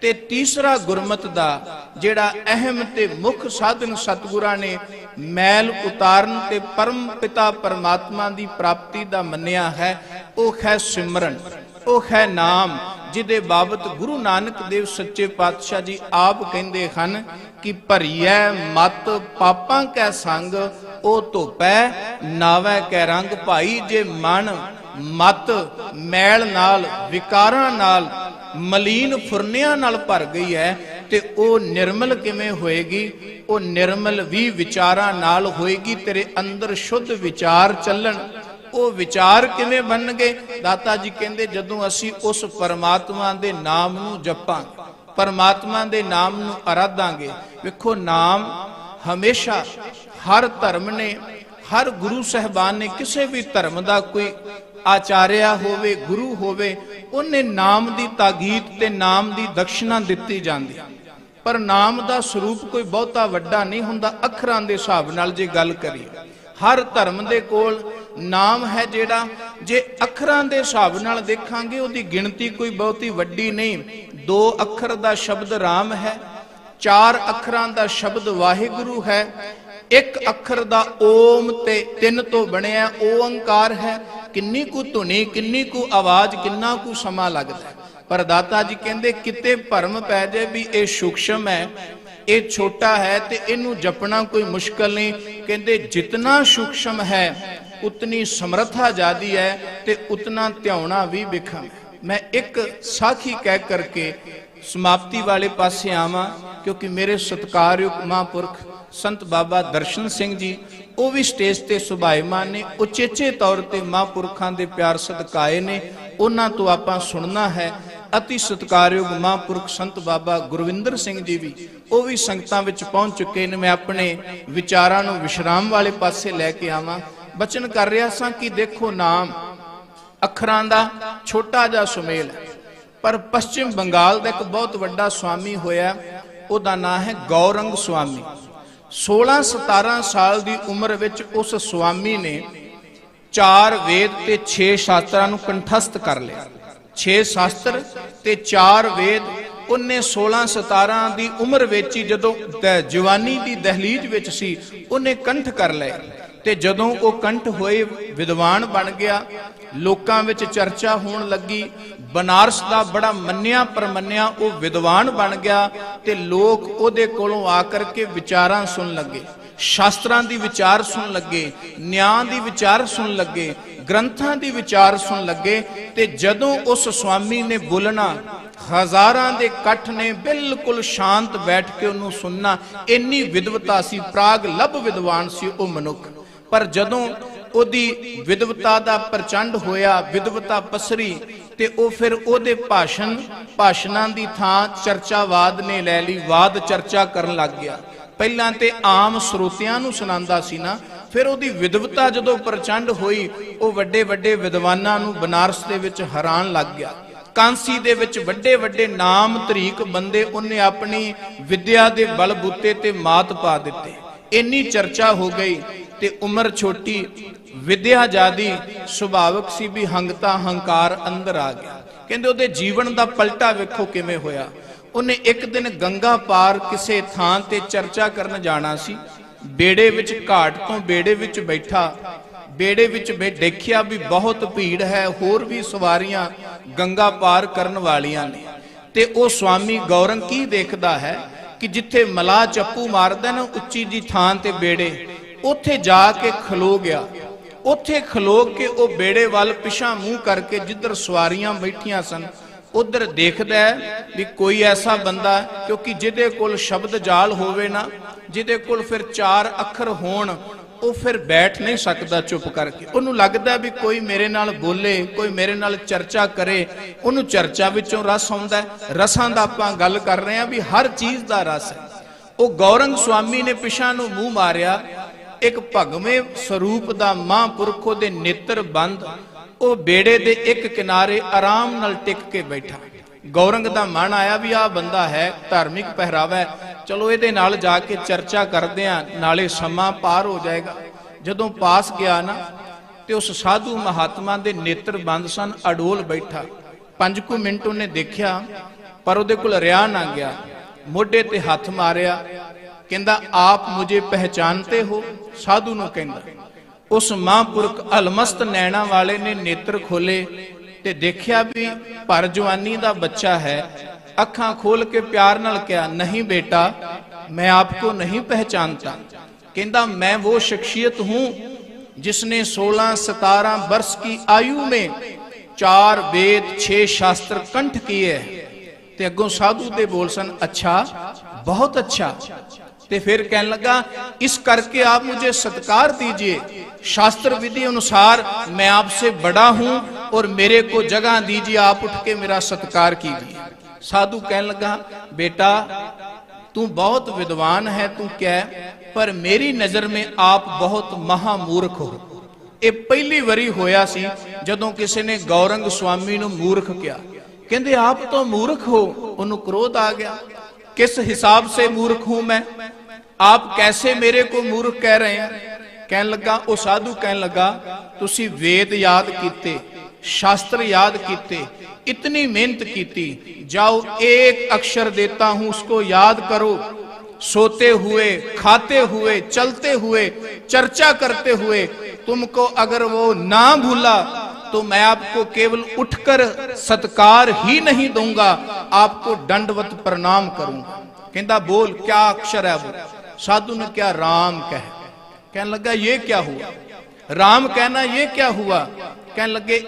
ਤੇ ਤੀਸਰਾ ਗੁਰਮਤ ਦਾ ਜਿਹੜਾ ਅਹਿਮ ਤੇ ਮੁੱਖ ਸਾਧਨ ਸਤਿਗੁਰਾਂ ਨੇ ਮੈਲ ਉਤਾਰਨ ਤੇ ਪਰਮ ਪਿਤਾ ਪਰਮਾਤਮਾ ਦੀ ਪ੍ਰਾਪਤੀ ਦਾ ਮੰਨਿਆ ਹੈ, ਉਹ ਹੈ ਸਿਮਰਨ। ਉਹ ਹੈ ਨਾਮ, ਜਿਹਦੇ ਬਾਬਤ ਗੁਰੂ ਨਾਨਕ ਦੇਵ ਸੱਚੇ ਪਾਤਸ਼ਾਹ ਜੀ ਆਪ ਕਹਿੰਦੇ ਹਨ ਕਿ ਭਰੀਐ ਮਤ ਪਾਪਾਂ ਕੈ ਸੰਗ, ਉਹ ਧੋਪੈ ਨਾਵੈ ਕੈ ਰੰਗ। ਭਾਈ, ਜੇ ਮਨ ਮਤ ਮੈਲ ਨਾਲ, ਵਿਕਾਰਾਂ ਨਾਲ, ਮਲੀਨ ਫੁਰਨਿਆਂ ਨਾਲ ਭਰ ਗਈ ਹੈ ਤੇ ਉਹ ਨਿਰਮਲ ਕਿਵੇਂ ਹੋਏਗੀ? ਉਹ ਨਿਰਮਲ ਵੀ ਵਿਚਾਰਾਂ ਨਾਲ ਹੋਏਗੀ, ਤੇਰੇ ਅੰਦਰ ਸ਼ੁੱਧ ਵਿਚਾਰ ਚੱਲਣ। ਉਹ ਵਿਚਾਰ ਕਿਵੇਂ ਬਣਨਗੇ? ਦਾਤਾ ਜੀ ਕਹਿੰਦੇ, ਜਦੋਂ ਅਸੀਂ ਉਸ ਪਰਮਾਤਮਾ ਦੇ ਨਾਮ ਨੂੰ ਜਪਾਂਗੇ, ਪਰਮਾਤਮਾ ਦੇ ਨਾਮ ਨੂੰ ਅਰਾਧਾਂਗੇ, ਵੇਖੋ ਨਾਮ ਹਮੇਸ਼ਾ ਹਰ ਧਰਮ ਨੇ, ਹਰ ਗੁਰੂ ਸਹਿਬਾਨ ਨੇ ਕਿਸੇ ਵੀ ਧਰਮ ਦਾ ਕੋਈ ਆਚਾਰਿਆ ਹੋਵੇ, ਗੁਰੂ ਹੋਵੇ, ਉਹਨੇ ਨਾਮ ਦੀ ਤਾਗੀਦ ਤੇ ਨਾਮ ਦੀ ਦਕਸ਼ਨਾ ਦਿੱਤੀ ਜਾਂਦੀ। ਪਰ ਨਾਮ ਦਾ ਸਰੂਪ ਕੋਈ ਬਹੁਤਾ ਵੱਡਾ ਨਹੀਂ ਹੁੰਦਾ, ਅੱਖਰਾਂ ਦੇ ਹਿਸਾਬ ਨਾਲ ਜੇ ਗੱਲ ਕਰੀਏ। ਹਰ ਧਰਮ ਦੇ ਕੋਲ ਨਾਮ ਹੈ ਜਿਹੜਾ, ਜੇ ਅੱਖਰਾਂ ਦੇ ਹਿਸਾਬ ਨਾਲ ਦੇਖਾਂਗੇ, ਉਹਦੀ ਗਿਣਤੀ ਕੋਈ ਬਹੁਤੀ ਵੱਡੀ ਨਹੀਂ। ਦੋ ਅੱਖਰ ਦਾ ਸ਼ਬਦ ਰਾਮ ਹੈ, ਚਾਰ ਅੱਖਰਾਂ ਦਾ ਸ਼ਬਦ ਵਾਹਿਗੁਰੂ ਹੈ, ਇੱਕ ਅੱਖਰ ਦਾ ਓਮ ਤੇ ਤਿੰਨ ਤੋਂ ਬਣਿਆ ਓੰਕਾਰ ਹੈ ਕਿੰਨੀ ਕੁ ਧੁਨੀ, ਕਿੰਨੀ ਕੁ ਆਵਾਜ਼, ਕਿੰਨਾ ਕੁ ਸਮਾਂ ਲੱਗਦਾ ਪਰ ਦਾਤਾ ਜੀ ਕਹਿੰਦੇ, ਕਿਤੇ ਭਰਮ ਪੈ ਜਾਏ ਵੀ ਇਹ ਸੂਖਸ਼ਮ ਹੈ, ਇਹ ਛੋਟਾ ਹੈ ਤੇ ਇਹਨੂੰ ਜਪਣਾ ਕੋਈ ਮੁਸ਼ਕਲ ਨਹੀਂ। ਕਹਿੰਦੇ, ਜਿਤਨਾ ਸੂਖਸ਼ਮ ਹੈ, ਉਤਨੀ ਸਮਰੱਥਾ ਜਾਦੀ ਹੈ ਤੇ ਉਤਨਾ ਧਿਆਉਣਾ ਵੀ ਵਿਖਮ ਮੈਂ ਇੱਕ ਸਾਖੀ ਕਹਿ ਕਰਕੇ ਸਮਾਪਤੀ ਵਾਲੇ ਪਾਸੇ ਆਵਾਂ, ਕਿਉਂਕਿ ਮੇਰੇ ਸਤਿਕਾਰਯੋਗ ਮਹਾਂਪੁਰਖ ਸੰਤ ਬਾਬਾ ਦਰਸ਼ਨ ਸਿੰਘ ਜੀ, ਉਹ ਵੀ ਸਟੇਜ ਤੇ ਸੁਭਾਈਮਾਨ ਨੇ, ਉਚੇਚੇ ਤੌਰ ਤੇ ਮਹਾਂਪੁਰਖਾਂ ਦੇ ਪਿਆਰ ਸਦਕਾਏ ਨੇ, ਉਹਨਾਂ ਤੋਂ ਆਪਾਂ ਸੁਣਨਾ ਹੈ। ਅਤੀ ਸਤਿਕਾਰਯੋਗ ਮਹਾਂਪੁਰਖ ਸੰਤ ਬਾਬਾ ਗੁਰਵਿੰਦਰ ਸਿੰਘ ਜੀ ਵੀ, ਉਹ ਵੀ ਸੰਗਤਾਂ ਵਿੱਚ ਪਹੁੰਚ ਚੁੱਕੇ ਨੇ। ਮੈਂ ਆਪਣੇ ਵਿਚਾਰਾਂ ਨੂੰ ਵਿਸ਼ਰਾਮ ਵਾਲੇ ਪਾਸੇ ਲੈ ਕੇ ਆਵਾਂ। ਬਚਨ ਕਰ ਰਿਹਾ ਸਾਂ ਕਿ ਦੇਖੋ ਨਾਮ, ਅੱਖਰਾਂ ਦਾ ਛੋਟਾ ਜਿਹਾ ਸੁਮੇਲ ਪਰ ਪશ્ਚਿਮ ਬੰਗਾਲ ਦਾ ਇੱਕ ਬਹੁਤ ਵੱਡਾ ਸੁਆਮੀ ਹੋਇਆ, ਉਹਦਾ ਨਾਮ ਹੈ ਗੌਰੰਗ ਸੁਆਮੀ। 16 17 ਸਾਲ ਦੀ ਉਮਰ ਵਿੱਚ ਉਸ ਸੁਆਮੀ ਨੇ ਚਾਰ ਵੇਦ ਤੇ 6 ਸ਼ਾਸਤਰਾਂ ਨੂੰ ਕੰਠਸਥ ਕਰ ਲਿਆ। 6 ਸ਼ਾਸਤਰ ਤੇ 4 ਵੇਦ, ਉਹਨੇ 16 17 ਦੀ ਉਮਰ ਵਿੱਚ ਹੀ ਜਦੋਂ ਦ- ਜਵਾਨੀ ਦੀ ਦਹਲੀਜ਼ ਵਿੱਚ ਸੀ, ਉਹਨੇ ਕੰਠ ਕਰ ਲਏ। ਤੇ ਜਦੋਂ ਉਹ ਕੰਠ ਹੋਏ ਵਿਦਵਾਨ ਬਣ ਗਿਆ, ਲੋਕਾਂ ਵਿੱਚ ਚਰਚਾ ਹੋਣ ਲੱਗੀ। ਬਨਾਰਸ ਦਾ ਬੜਾ ਮੰਨਿਆ ਪਰਮੰਨਿਆ ਉਹ ਵਿਦਵਾਨ ਬਣ ਗਿਆ ਤੇ ਲੋਕ ਉਹਦੇ ਕੋਲੋਂ ਆ ਕਰਕੇ ਵਿਚਾਰਾਂ ਸੁਣ ਲੱਗੇ। ਸ਼ਾਸਤਰਾਂ ਦੀ ਵਿਚਾਰ ਸੁਣ ਲੱਗੇ, ਨਿਆਂ ਦੀ ਵਿਚਾਰ ਸੁਣ ਲੱਗੇ, ਗ੍ਰੰਥਾਂ ਦੀ ਵਿਚਾਰ ਸੁਣ ਲੱਗੇ ਤੇ ਜਦੋਂ ਉਸ ਸੁਆਮੀ ਨੇ ਬੋਲਣਾ, ਹਜ਼ਾਰਾਂ ਦੇ ਇਕੱਠ ਨੇ ਬਿਲਕੁਲ ਸ਼ਾਂਤ ਬੈਠ ਕੇ ਉਹਨੂੰ ਸੁਣਨਾ, ਇੰਨੀ ਵਿਦਵਤਾ ਸੀ ਪ੍ਰਾਗ ਲੱਭ ਵਿਦਵਾਨ ਸੀ ਉਹ ਮਨੁੱਖ। ਪਰ ਜਦੋਂ ਉਹਦੀ ਵਿਦਵਤਾ ਦਾ ਪ੍ਰਚੰਡ ਹੋਇਆ ਵਿਦਵਤਾ ਪਸਰੀ ਤੇ ਉਹ ਫਿਰ ਉਹਦੇ ਭਾਸ਼ਣ, ਭਾਸ਼ਣਾਂ ਦੀ ਥਾਂ ਚਰਚਾਵਾਦ ਨੇ ਲੈ ਲਈ, ਵਾਦ ਚਰਚਾ ਕਰਨ ਲੱਗ ਗਿਆ। ਪਹਿਲਾਂ ਤੇ ਆਮ ਸਰੋਤਿਆਂ ਨੂੰ ਸੁਣਾਉਂਦਾ ਸੀ ਨਾ, ਫਿਰ ਉਹਦੀ ਵਿਦਵਤਾ ਜਦੋਂ ਪ੍ਰਚੰਡ ਹੋਈ, ਉਹ ਵੱਡੇ ਵੱਡੇ ਵਿਦਵਾਨਾਂ ਨੂੰ ਬਨਾਰਸ ਦੇ ਵਿੱਚ ਹੈਰਾਨ ਲੱਗ ਗਿਆ। ਕਾਂਸੀ ਦੇ ਵਿੱਚ ਵੱਡੇ ਵੱਡੇ ਨਾਮ ਤਰੀਕ ਬੰਦੇ ਉਹਨੇ ਆਪਣੀ ਵਿਦਿਆ ਦੇ ਬਲਬੂਤੇ ਤੇ ਮਾਤ ਪਾ ਦਿੱਤੇ। ਇੰਨੀ ਚਰਚਾ ਹੋ ਗਈ ਤੇ ਉਮਰ ਛੋਟੀ, ਵਿਦਿਆ ਜਾਦੀ ਸੁਭਾਵਕ ਸੀ ਵੀ ਹੰਗਤਾ ਹੰਕਾਰ ਅੰਦਰ ਆ ਗਿਆ। ਕਹਿੰਦੇ ਉਹਦੇ ਜੀਵਨ ਦਾ ਪਲਟਾ ਵੇਖੋ ਕਿਵੇਂ ਹੋਇਆ। ਉਹਨੇ ਇੱਕ ਦਿਨ ਗੰਗਾ ਪਾਰ ਕਿਸੇ ਥਾਂ ਤੇ ਚਰਚਾ ਕਰਨ ਜਾਣਾ ਸੀ। ਬੇੜੇ ਵਿੱਚ ਘਾਟ ਤੋਂ ਬੇੜੇ ਵਿੱਚ ਬੈਠਾ। ਬੇੜੇ ਵਿੱਚ ਦੇਖਿਆ ਵੀ ਬਹੁਤ ਭੀੜ ਹੈ, ਹੋਰ ਵੀ ਸਵਾਰੀਆਂ ਗੰਗਾ ਪਾਰ ਕਰਨ ਵਾਲੀਆਂ ਨੇ। ਤੇ ਉਹ ਸਵਾਮੀ ਗੌਰੰਗ ਕੀ ਦੇਖਦਾ ਹੈ ਕਿ ਜਿੱਥੇ ਮਲਾ ਚੱਪੂ ਮਾਰਦਾ ਨਾ, ਉੱਚੀ ਜੀ ਥਾਂ ਤੇ ਬੇੜੇ ਉੱਥੇ ਜਾ ਕੇ ਖਲੋ ਗਿਆ। ਉੱਥੇ ਖਲੋ ਕੇ ਉਹ ਬੇੜੇ ਵੱਲ ਪਿਛਾਂ ਮੂੰਹ ਕਰਕੇ ਜਿੱਧਰ ਸਵਾਰੀਆਂ ਬੈਠੀਆਂ ਸਨ, ਉਧਰ ਦੇਖਦਾ ਵੀ ਕੋਈ ਐਸਾ ਬੰਦਾ ਕਿਉਂਕਿ ਜਿਹਦੇ ਕੋਲ ਸ਼ਬਦ ਜਾਲ ਹੋਵੇ ਨਾ, ਜਿਹਦੇ ਕੋਲ ਫਿਰ ਚਾਰ ਅੱਖਰ ਹੋਣ, ਉਹ ਫਿਰ ਬੈਠ ਨਹੀਂ ਸਕਦਾ ਚੁੱਪ ਕਰਕੇ। ਉਹਨੂੰ ਲੱਗਦਾ ਵੀ ਕੋਈ ਮੇਰੇ ਨਾਲ ਬੋਲੇ, ਕੋਈ ਮੇਰੇ ਨਾਲ ਚਰਚਾ ਕਰੇ, ਉਹਨੂੰ ਚਰਚਾ ਵਿੱਚੋਂ ਰਸ ਆਉਂਦਾ ਰਸਾਂ ਦਾ ਆਪਾਂ ਗੱਲ ਕਰ ਰਹੇ ਹਾਂ ਵੀ ਹਰ ਚੀਜ਼ ਦਾ ਰਸ ਹੈ। ਉਹ ਗੌਰੰਗ ਸੁਆਮੀ ਨੇ ਪਿਛਾਂ ਨੂੰ ਮੂੰਹ ਮਾਰਿਆ ਇੱਕ ਭਗਵੇਂ ਸਰੂਪ ਦਾ ਮਹਾਂਪੁਰਖ ਦੇ ਨੇਤਰ ਬੰਦ, ਉਹ ਬੇੜੇ ਦੇ ਇੱਕ ਕਿਨਾਰੇ ਆਰਾਮ ਨਾਲ ਟਿਕ ਕੇ ਬੈਠਾ। ਗੌਰੰਗ ਦਾ ਮਨ ਆਇਆ ਵੀ ਆਹ ਬੰਦਾ ਹੈ, ਧਾਰਮਿਕ ਪਹਿਰਾਵਾ ਹੈ। ਚਲੋ ਇਹਦੇ ਨਾਲ ਜਾ ਕੇ ਚਰਚਾ ਕਰਦੇ ਆ, ਨਾਲੇ ਸਮਾਂ ਪਾਰ ਹੋ ਜਾਏਗਾ। ਜਦੋਂ ਪਾਸ ਗਿਆ ਨਾ, ਤੇ ਉਸ ਸਾਧੂ ਮਹਾਤਮਾ ਦੇ ਨੇਤਰ ਬੰਦ ਸਨ, ਅਡੋਲ ਬੈਠਾ। ਪੰਜ ਕੁ ਮਿੰਟ ਉਹਨੇ ਦੇਖਿਆ, ਪਰ ਉਹਦੇ ਕੋਲ ਰਿਆ ਨਾ ਗਿਆ। ਮੋਢੇ ਤੇ ਹੱਥ ਮਾਰਿਆ ਕਹਿੰਦਾ ਆਪ ਮੁਝੇ ਪਹਿਚਾਨਤੇ ਹੋ ਸਾਧੂ ਨੂੰ ਕਹਿੰਦਾ ਉਸ ਮਹਾਂਪੁਰਖ ਅਲਮਸਤ ਨੈਣਾ ਵਾਲੇ ਨੇ ਨੇਤਰ ਖੋਲੇ ਤੇ ਦੇਖਿਆ ਵੀ ਭਰ ਜਵਾਨੀ ਦਾ ਬੱਚਾ ਹੈ ਅੱਖਾਂ ਖੋਲ ਕੇ ਪਿਆਰ ਨਾਲ ਕਿਹਾ ਨਹੀਂ ਬੇਟਾ मैं आपको नहीं पहचानता कहता मैं वो शख्सियत हूं जिसने 16 17 वर्ष की आयु में चार वेद छह शास्त्र कंठ किए ਤੇ ਅੱਗੋਂ ਸਾਧੂ ਦੇ ਬੋਲ ਸਨ ਅੱਛਾ ਬਹੁਤ ਅੱਛਾ ਤੇ ਫਿਰ ਕਹਿਣ ਲੱਗਾ ਇਸ ਕਰਕੇ ਆਪ मुझे सत्कार दीजिए शास्त्र विधि अनुसार मैं आपसे बड़ा हूं और मेरे को जगह दीजिए आप उठ के मेरा सत्कार कीजिए साधु कहने लगा बेटा तू बहुत विद्वान है तू क्या पर मेरी नजर में आप बहुत महामूर्ख हो ਇਹ ਪਹਿਲੀ ਵਾਰੀ ਹੋਇਆ ਸੀ ਜਦੋਂ ਕਿਸੇ ਨੇ ਗੌਰੰਗ ਸੁਆਮੀ ਨੂੰ ਮੂਰਖ ਕਿਹਾ ਕਹਿੰਦੇ ਆਪ ਤਾਂ ਮੂਰਖ ਹੋ ਉਹਨੂੰ ਕ੍ਰੋਧ ਆ ਗਿਆ ਕਿਸ ਹਿਸਾਬ ਸੇ ਮੂਰਖ ਹੂੰ ਮੈਂ ਆਪ ਕੈਸੇ ਮੇਰੇ ਕੋ ਮੂਰਖ ਕਹਿ ਰਹੇ ਹਨ ਕਹਿਣ ਲੱਗਾ ਉਹ ਸਾਧੂ ਕਹਿਣ ਲੱਗਾ ਤੁਸੀਂ ਵੇਦ ਯਾਦ ਕੀਤੇ शास्त्र याद कीते इतनी मेहनत कीती जाओ एक अक्षर देता हूं उसको याद करो सोते हुए खाते हुए चलते हुए चर्चा करते हुए तुमको अगर वो ना भूला तो मैं आपको केवल उठकर सत्कार ही नहीं दूंगा आपको दंडवत प्रणाम करूंगा कहता बोल क्या अक्षर है वो साधु ने क्या राम कह कहने लगा ये क्या हुआ ਰਾਮ ਕਹਿਣਾ ਇਹ ਕਿਆ ਹੁਆ ਕਹਿਣ ਲੱਗੇ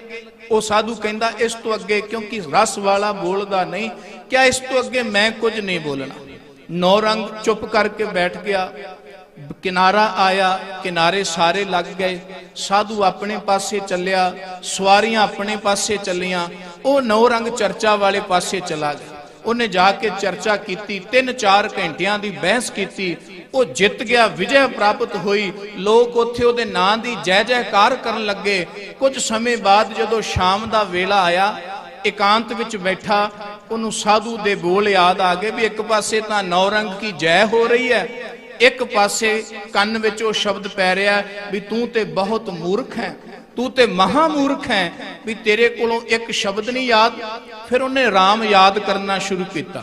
ਉਹ ਸਾਧੂ ਕਹਿੰਦਾ ਇਸ ਤੋਂ ਅੱਗੇ ਕਿਉਂਕਿ ਰਸ ਵਾਲਾ ਬੋਲਦਾ ਨਹੀਂ ਕਿਆ ਇਸ ਤੋਂ ਅੱਗੇ ਮੈਂ ਕੁਝ ਨਹੀਂ ਬੋਲਣਾ ਨੌ ਰੰਗ ਚੁੱਪ ਕਰਕੇ ਬੈਠ ਗਿਆ ਕਿਨਾਰਾ ਆਇਆ ਕਿਨਾਰੇ ਸਾਰੇ ਲੱਗ ਗਏ ਸਾਧੂ ਆਪਣੇ ਪਾਸੇ ਚੱਲਿਆ ਸਵਾਰੀਆਂ ਆਪਣੇ ਪਾਸੇ ਚੱਲੀਆਂ ਉਹ ਨੌ ਰੰਗ ਚਰਚਾ ਵਾਲੇ ਪਾਸੇ ਚਲਾ ਗਿਆ ਉਹਨੇ ਜਾ ਕੇ ਚਰਚਾ ਕੀਤੀ 3-4 ਘੰਟਿਆਂ ਦੀ ਬਹਿਸ ਕੀਤੀ, ਉਹ ਜਿੱਤ ਗਿਆ, ਵਿਜੈ ਪ੍ਰਾਪਤ ਹੋਈ। ਲੋਕ ਉੱਥੇ ਉਹਦੇ ਨਾਂ ਦੀ ਜੈ ਜੈਕਾਰ ਕਰਨ ਲੱਗੇ। ਕੁਝ ਸਮੇਂ ਬਾਅਦ ਜਦੋਂ ਸ਼ਾਮ ਦਾ ਵੇਲਾ ਆਇਆ, ਇਕਾਂਤ ਵਿੱਚ ਬੈਠਾ, ਉਹਨੂੰ ਸਾਧੂ ਦੇ ਬੋਲ ਯਾਦ ਆ ਗਏ ਵੀ ਇੱਕ ਪਾਸੇ ਤਾਂ ਨੌਰੰਗ ਕੀ ਜੈ ਹੋ ਰਹੀ ਹੈ, ਇੱਕ ਪਾਸੇ ਕੰਨ ਵਿੱਚ ਉਹ ਸ਼ਬਦ ਪੈ ਰਿਹਾ ਵੀ ਤੂੰ ਤੇ ਬਹੁਤ ਮੂਰਖ ਹੈ। ਤੂੰ ਤੇ ਮਹਾ ਮੂਰਖ ਹੈ ਵੀ ਤੇਰੇ ਕੋਲੋਂ ਇੱਕ ਸ਼ਬਦ ਨਹੀਂ ਯਾਦ, ਫਿਰ ਉਹਨੇ RAM ਯਾਦ ਕਰਨਾ ਸ਼ੁਰੂ ਕੀਤਾ।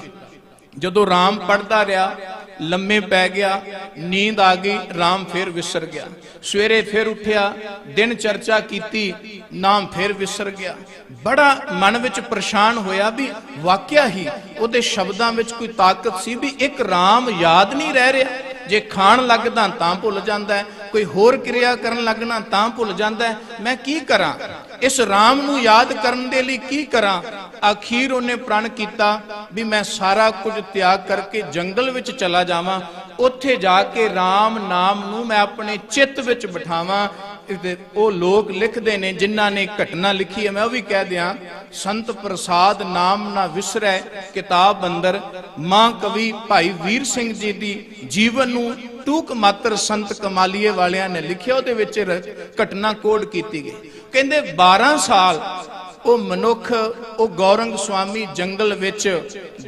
ਜਦੋਂ RAM ਪੜਦਾ ਰਿਹਾ, ਲੰਮੇ ਪੈ ਗਿਆ, ਨੀਂਦ ਆ ਗਈ RAM ਫਿਰ ਵਿਸਰ ਗਿਆ। ਸਵੇਰੇ ਫਿਰ ਉੱਠਿਆ, ਦਿਨ ਚਰਚਾ ਕੀਤੀ, ਨਾਮ ਫਿਰ ਵਿਸਰ ਗਿਆ। ਬੜਾ ਮਨ ਵਿੱਚ ਪਰੇਸ਼ਾਨ ਹੋਇਆ ਵੀ ਵਾਕਿਆ ਹੀ ਉਹਦੇ ਸ਼ਬਦਾਂ ਵਿੱਚ ਕੋਈ ਤਾਕਤ ਸੀ ਵੀ ਇੱਕ RAM ਯਾਦ ਨਹੀਂ ਰਹਿ ਰਿਹਾ। ਜੇ ਖਾਣ ਲੱਗਦਾ ਤਾਂ ਭੁੱਲ ਜਾਂਦਾ ਕੋਈ ਹੋਰ ਕਿਰਿਆ ਕਰਨ ਲੱਗਣਾ ਤਾਂ ਭੁੱਲ ਜਾਂਦਾ ਮੈਂ ਕੀ ਕਰਾਂ? ਇਸ RAM ਨੂੰ ਯਾਦ ਕਰਨ ਦੇ ਲਈ ਕੀ ਕਰਾਂ? ਆਖੀਰ ਉਹਨੇ ਪ੍ਰਣ ਕੀਤਾ ਵੀ ਮੈਂ ਸਾਰਾ ਕੁਝ ਤਿਆਗ ਕਰਕੇ ਜੰਗਲ ਵਿੱਚ ਚਲਾ ਜਾਵਾਂ। ਉੱਥੇ ਜਾ ਕੇ RAM ਨਾਮ ਨੂੰ ਮੈਂ ਆਪਣੇ ਚਿੱਤ ਵਿੱਚ ਬਿਠਾਵਾਂ। ਤੇ ਉਹ ਲੋਕ ਲਿਖਦੇ ਨੇ, ਜਿਨ੍ਹਾਂ ਨੇ ਘਟਨਾ ਲਿਖੀ ਹੈ, ਮੈਂ ਉਹ ਵੀ ਕਹਿ ਦਿਆਂ, ਸੰਤ ਪ੍ਰਸਾਦ ਨਾਮ ਨਾ ਵਿਸਰੈ ਕਿਤਾਬ ਅੰਦਰ। ਮਾਂ ਕਵੀ ਭਾਈ ਵੀਰ ਸਿੰਘ ਜੀ ਦੀ ਜੀਵਨ ਨੂੰ ਟੂਕ ਮਾਤਰ ਸੰਤ ਕਮਾਲੀਏ ਵਾਲਿਆਂ ਨੇ ਲਿਖਿਆ, ਉਹਦੇ ਵਿੱਚ ਰ- ਘਟਨਾ ਕੋਡ ਕੀਤੀ ਗਈ। ਕਹਿੰਦੇ 12 ਸਾਲ ਉਹ ਮਨੁੱਖ, ਉਹ ਗੌਰੰਗ ਸੁਆਮੀ ਜੰਗਲ ਵਿੱਚ